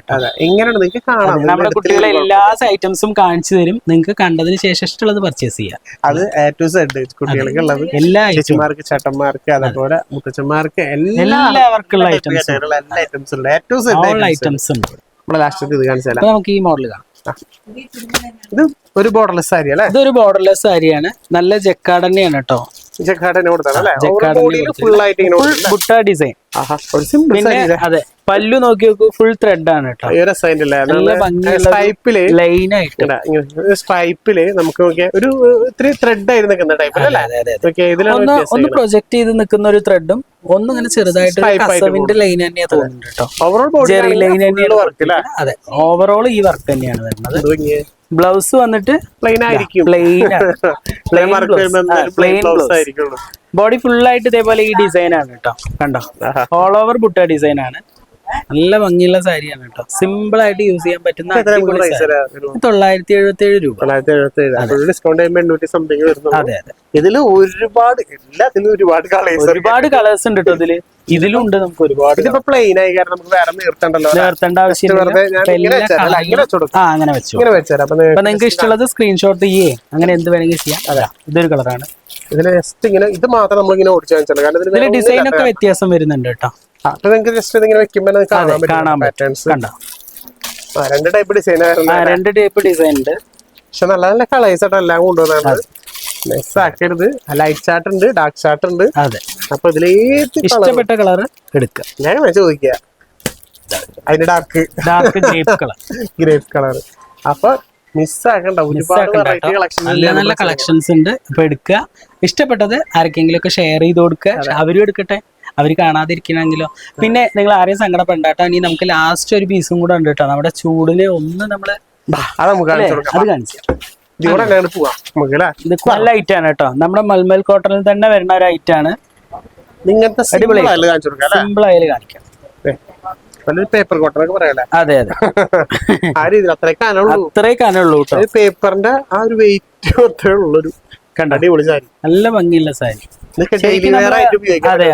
എങ്ങനെയാണ്? നിങ്ങൾക്ക് കാണാം. നമ്മുടെ കുട്ടികളെ എല്ലാ ഐറ്റംസും കാണിച്ചു തരും. നിങ്ങൾക്ക് കണ്ടതിന് ശേഷം ഇഷ്ടമുള്ളത് പർച്ചേസ് ചെയ്യാം. അത് ടു സെഡ് കുട്ടികൾക്ക് ഉള്ളത്. എല്ലാ ചേച്ചിമാർക്ക് ചേട്ടന്മാർക്ക് അതേപോലെ മുത്തച്ഛന്മാർക്ക് എല്ലാ എല്ലാവർക്കുള്ള ഐറ്റംസ് എല്ലാ ഐറ്റംസ് ഉണ്ട്. ഓൾ സെഡ് ഐറ്റംസ് ഉണ്ട്. നമ്മൾ ലാസ്റ്റ് ഇത് കാണിച്ചാല നമുക്ക് ഈ മോഡൽ കാണാം. ഇത് ഒരു ബോർഡർലെസ് സാരി അല്ലേ? ഇതൊരു ബോർഡർലെസ് സാരിയാണ്. നല്ല ജക്കാർഡ് തന്നെയാണ് കേട്ടോ. ബുട്ട ഡിസൈൻ പിന്നെ അതെ പല്ലു നോക്കി നോക്കൂ ഫുൾ ത്രെഡ് ആണ് നമുക്ക് ഒരു ഇത്തിരി ത്രെഡ് ആയി നിൽക്കുന്ന ടൈപ്പിൽ ഒന്ന് പ്രൊജക്ട് ചെയ്ത് നിൽക്കുന്ന ഒരു ത്രെഡും ഒന്ന് ഇങ്ങനെ ചെറുതായിട്ട് ലൈൻ തന്നെയാ തോന്നുന്നുണ്ട് കേട്ടോ. ഓവറോൾ ലൈൻ തന്നെയാണ് അതെ ഓവറോൾ ഈ വർക്ക് തന്നെയാണ് വരുന്നത്. ബ്ലൗസ് വന്നിട്ട് പ്ലെയിൻ ആയിരിക്കും. പ്ലെയിൻ പ്ലെയിൻ പ്ലെയിൻ ബ്ലൗസ് ആയിരിക്കും ബോഡി ഫുൾ ആയിട്ട് ഇതേപോലെ ഈ ഡിസൈൻ ആണ് കേട്ടോ. കണ്ടോ. ഓൾ ഓവർ ബുട്ട ഡിസൈൻ ആണ്. നല്ല ഭംഗിയുള്ള സാരിയാണ് കേട്ടോ. സിമ്പിൾ ആയിട്ട് യൂസ് ചെയ്യാൻ പറ്റുന്ന തൊള്ളായിരത്തി എഴുപത്തി ഏഴ് രൂപ. തൊള്ളായിരത്തി എഴുപത്തി ഏഴ്. അപ്പോൾ ഡിസ്കൗണ്ട് ചെയ്യുമ്പോൾ എണ്ണൂറ്റി സംതിങ് വരുന്നുള്ളൂ. അതെ അതെ. ഇതിൽ ഒരുപാട് എല്ലാത്തിലും ഒരുപാട് കളേഴ്സ് ഒരുപാട് കളേഴ്സ് ഉണ്ട് കേട്ടോ ഇതിൽ. ഇതിലും ഉണ്ട് നമുക്ക് ഒരുപാട് ഇതിപ്പോ പ്ലെയിൻ ആയി കാരണം നമുക്ക് വേറെ നിർത്തണ്ടല്ലോ നിർത്തേണ്ട ആവശ്യമില്ല. ആ അങ്ങനെ വെച്ചു ഇങ്ങനെ അപ്പൊ നിങ്ങൾക്ക് ഇഷ്ടമുള്ളത് സ്ക്രീൻഷോട്ട് ചെയ്യേ അങ്ങനെ എന്ത് വേണമെങ്കിൽ ചെയ്യാം. അതാ. ഇതൊരു കളറാണ് ഇതിന് ജസ്റ്റ് ഇങ്ങനെ ഇത് മാത്രം നമ്മൾ ഇങ്ങനെ ഓടിച്ചു കാണിച്ചാൽ കാരണം ഡിസൈൻ ഒക്കെ വ്യത്യാസം വരുന്നുണ്ട് കേട്ടോ. നിങ്ങൾക്ക് ജസ്റ്റ് ഇതിങ്ങനെ വെക്കുമ്പോൾ കാണാൻ കാണാൻ പറ്റും പറ്റും. പാറ്റേൺസ് കണ്ടോ? രണ്ട് ടൈപ്പ് ഡിസൈൻ രണ്ട് ടൈപ്പ് ഡിസൈൻ ഉണ്ട്. പക്ഷെ നല്ല നല്ല കളേഴ്സ് ആയിട്ട് എല്ലാം കൊണ്ടുവന്നാണ് നെക്സ്റ്റ് ആക്കരുത് ലൈറ്റ് ചാർട്ട് ഉണ്ട് ഡാർക്ക് ചാർട്ട് ഉണ്ട്. അതെ. അപ്പൊ ഇതിലേത് ഇഷ്ടപ്പെട്ട കളർ എടുക്കുക ഞാൻ വേണേ ചോദിക്കുക അതിന്റെ dark dark colour grape colour അപ്പൊ മിസ്സാക്കണ്ട ഒരുപാട് നല്ല കളക്ഷൻസ് ഉണ്ട്. ഇപ്പൊ എടുക്കുക ഇഷ്ടപ്പെട്ടത് ആർക്കെങ്കിലും ഒക്കെ ഷെയർ ചെയ്ത് കൊടുക്കുക അവരും എടുക്കട്ടെ. അവർ കാണാതിരിക്കണമെങ്കിലോ പിന്നെ നിങ്ങൾ ആരെയും സങ്കടപ്പെടാട്ടോ ഇനി നമുക്ക് ലാസ്റ്റ് ഒരു പീസും കൂടെ ഉണ്ട് കേട്ടോ. നമ്മുടെ ചൂടിൽ ഒന്ന് നമ്മൾ അത് ഇത് നല്ല ഐറ്റം ആണ് കേട്ടോ. നമ്മുടെ മൽമൽ കോട്ടണിൽ തന്നെ വരുന്ന ഒരു ഐറ്റം ആണ്. സിമ്പിൾ ആയാലും കാണിക്കാം. പേപ്പർ കോട്ടനൊക്കെ അതെ അതെ. ആ രീതിയിൽ അത്രേ കാനുള്ളൂ അത്രേ കാനുള്ളൂ പേപ്പറിന്റെ ആ ഒരു വെയിറ്റ് അത്രേ ഉള്ളൊരു കണ്ടോ? അടിപൊളി സാരി. നല്ല ഭംഗിയുള്ള സാരി. അതെ?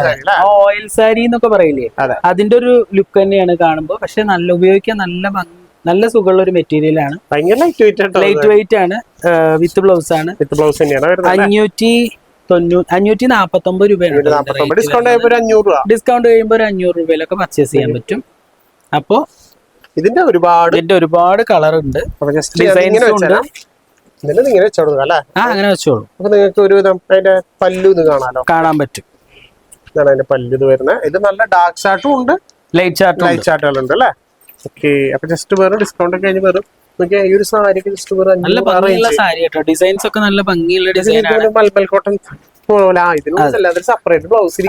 ഓയിൽ സാരി എന്നൊക്കെ പറയില്ലേ? അതെ. അതിന്റെ ഒരു ലുക്ക് തന്നെയാണ് കാണുമ്പോൾ പക്ഷെ നല്ല ഉപയോഗിക്കാൻ നല്ല നല്ല സുഖമുള്ള ഒരു മെറ്റീരിയൽ ആണ്. ലൈറ്റ് വെയിറ്റ് ആണ് വിത്ത് ബ്ലൗസ് ആണ്. വിത്ത് ബ്ലൗസ് തന്നെയാണ് അഞ്ഞൂറ്റി അഞ്ഞൂറ്റി നാപ്പത്തി ഒമ്പത് രൂപയാണ് ഡിസ്കൗണ്ട് കഴിയുമ്പോ ഒരു അഞ്ഞൂറ് രൂപ. ഡിസ്കൗണ്ട് കഴിയുമ്പോൾ ഒരു അഞ്ഞൂറ് രൂപയിലൊക്കെ പർച്ചേസ് ചെയ്യാൻ പറ്റും. അപ്പോ ഇതിന്റെ ഒരുപാട് ഇതിന്റെ ഒരുപാട് കളർ ഉണ്ട്. ഡിസൈൻസ് ഉണ്ട്. വെച്ചാൽ നിങ്ങൾ വെച്ചോടുക അല്ലേ? ആ അങ്ങനെ വെച്ചോളൂ. അപ്പൊ നിങ്ങൾക്ക് ഒരു അതിന്റെ പല്ലു ഇത് കാണാലോ? കാണാൻ പറ്റും. ഇതാണ് അതിന്റെ പല്ലു ഇത് വരുന്നത്. ഇത് നല്ല ഡാർക്ക് ചാർട്ടും ഉണ്ട്. ലൈറ്റ് ചാർട്ടും ലൈറ്റ് ചാർട്ടുകളുണ്ട് അല്ലേ? ഓക്കെ അപ്പൊ ജസ്റ്റ് വെറും ഡിസ്കൗണ്ട് ഒക്കെ കഴിഞ്ഞ് വെറും. ഈ ഒരു സാരിക്ക് ജസ്റ്റ് വെറും നല്ല ഭംഗിയുള്ള സാരി കേട്ടോ. ഡിസൈൻസ് ഒക്കെ നല്ല ഭംഗിയുള്ള ഡിസൈൻ ഇതിന് കോട്ടൺ പോലെ. സെപ്പറേറ്റ് ബ്ലൗസ്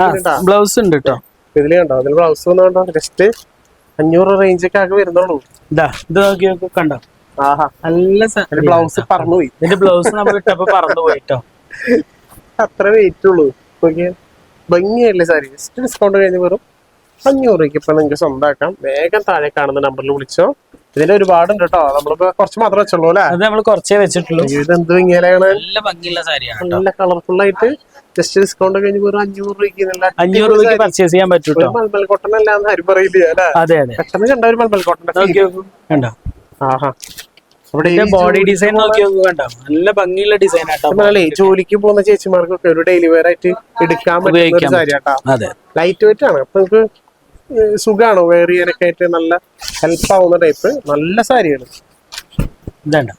ബ്ലൗസ് ഉണ്ട് കേട്ടോ. കണ്ടോ? അതിന് ബ്ലൗസ് വന്നോണ്ടോ? ജസ്റ്റ് അഞ്ഞൂറ് റേഞ്ച് ഒക്കെ ആകെ വരുന്നുള്ളൂ. ഇതാ ഇത് നോക്കി കണ്ടോ? നല്ല ബ്ലൗസ് പറന്നുപോയി. ഇതിന്റെ ബ്ലൗസ് നമ്മൾ ഇട്ടപ്പോ പറന്നു പോയിട്ടോ അത്ര വെയിറ്റ് ഉള്ളൂ. ഭംഗിയല്ലേ സാരി. ജസ്റ്റ് ഡിസ്കൗണ്ട് കഴിഞ്ഞ് വെറും അഞ്ഞൂറ് രൂപയ്ക്ക് ഇപ്പൊ നിങ്ങൾക്ക് സ്വന്തമാക്കാം. വേഗം താഴെ കാണുന്ന നമ്പറിൽ വിളിച്ചോ. ഇതിന് ഒരുപാടുണ്ട് കേട്ടോ നമ്മളിപ്പോ കുറച്ച് മാത്രമേ വെച്ചുള്ളൂ അല്ലെ? അത് നമ്മൾ കുറച്ചേ വെച്ചിട്ടുള്ളൂ. ഇത് എന്ത് ഭംഗിയാണ് നല്ല ഭംഗിയുള്ള സാരിയാണ് നല്ല കളർഫുൾ ആയിട്ട് ജസ്റ്റ് ഡിസ്കൗണ്ട് കഴിഞ്ഞ് വെറും അഞ്ഞൂറ് രൂപയ്ക്ക് അഞ്ഞൂറ് രൂപയ്ക്ക് പർച്ചേസ് ചെയ്യാൻ പറ്റും മൽമൽ കോട്ടൺ അല്ലാന്ന് ആരും പറയില്ല അല്ലേ? അതെ അതെ. പെട്ടെന്ന് കണ്ട ഒരു മൽമൽ കോട്ടൺ ആഹാ. ബോഡി ഡിസൈൻ നോക്കി കണ്ടോ നല്ല ഭംഗിയുള്ള ഡിസൈൻ ആട്ടോ ജോലിക്ക് പോകുന്ന ചേച്ചിമാർക്കൊക്കെ ഒരു ഡെയിലി വെയർ ആയിട്ട് എടുക്കാൻ പറ്റുന്ന അതെ. ലൈറ്റ് വെയിറ്റ് ആണ്. അപ്പൊ നമുക്ക് സുഖാണ് വെയർ ചെയ്യാനൊക്കെ ആയിട്ട് നല്ല ഹെൽപ്പ് ആവുന്ന ടൈപ്പ് നല്ല സാരിയാണ്. ഇതാണ്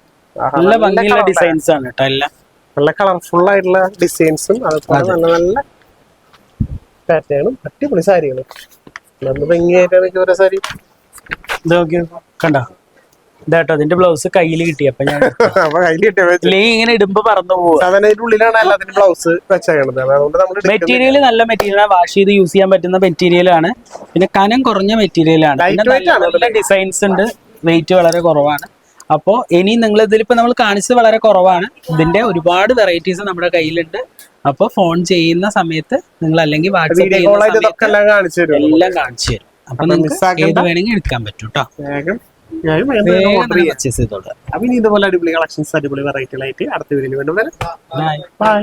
നല്ല ഭംഗിയുള്ള ഡിസൈൻസ് ആണ്. കേട്ടോ എല്ലാം. നല്ല കളർഫുൾ ആയിട്ടുള്ള ഡിസൈൻസും അതുപോലെ നല്ല നല്ല പാറ്റേണും അടിപൊളി സാരികളും. നല്ല ഭംഗിയായിട്ടാണ് ഓരോ സാരി. ഇത് നോക്കി കണ്ടോ? ഇതാട്ടോ അതിന്റെ ബ്ലൗസ് കയ്യിൽ കിട്ടി അപ്പൊ ഞാൻ കയ്യിൽ ഇല്ലെങ്കിൽ ഇങ്ങനെ ഇടുമ്പോ പറന്നു അതിന്റെ ഉള്ളിലാണ് എല്ലാത്തിന്റെ ബ്ലൗസ് വെച്ചേക്കണത്. മെറ്റീരിയൽ നല്ല മെറ്റീരിയൽ വാഷ് ചെയ്ത് യൂസ് ചെയ്യാൻ പറ്റുന്ന മെറ്റീരിയൽ ആണ്. പിന്നെ കനം കുറഞ്ഞ മെറ്റീരിയൽ ആണ്. നല്ല ഡിസൈൻസ് ഉണ്ട്. വെയിറ്റ് വളരെ കുറവാണ്. അപ്പോൾ ഇനി നിങ്ങൾ ഇതിലിപ്പോ നമ്മൾ കാണിച്ചത് വളരെ കുറവാണ്. ഇതിന്റെ ഒരുപാട് വെറൈറ്റീസ് നമ്മുടെ കയ്യിലുണ്ട്. അപ്പോൾ ഫോൺ ചെയ്യുന്ന സമയത്ത് നിങ്ങൾ അല്ലെങ്കിൽ വാട്സ്ആപ്പ് ചെയ്യുന്ന സമയത്ത് എല്ലാം കാണിച്ചു തരും. അപ്പൊ നിങ്ങൾക്ക് ഏത് വേണമെങ്കിൽ എടുക്കാൻ പറ്റും അപ്പൊ ഇനി ഇതുപോലെ അടിപൊളി കളക്ഷൻസ് അടിപൊളി വെറൈറ്റികളായിട്ട് അടുത്ത വീഡിയോയിൽ വീണ്ടും ബൈ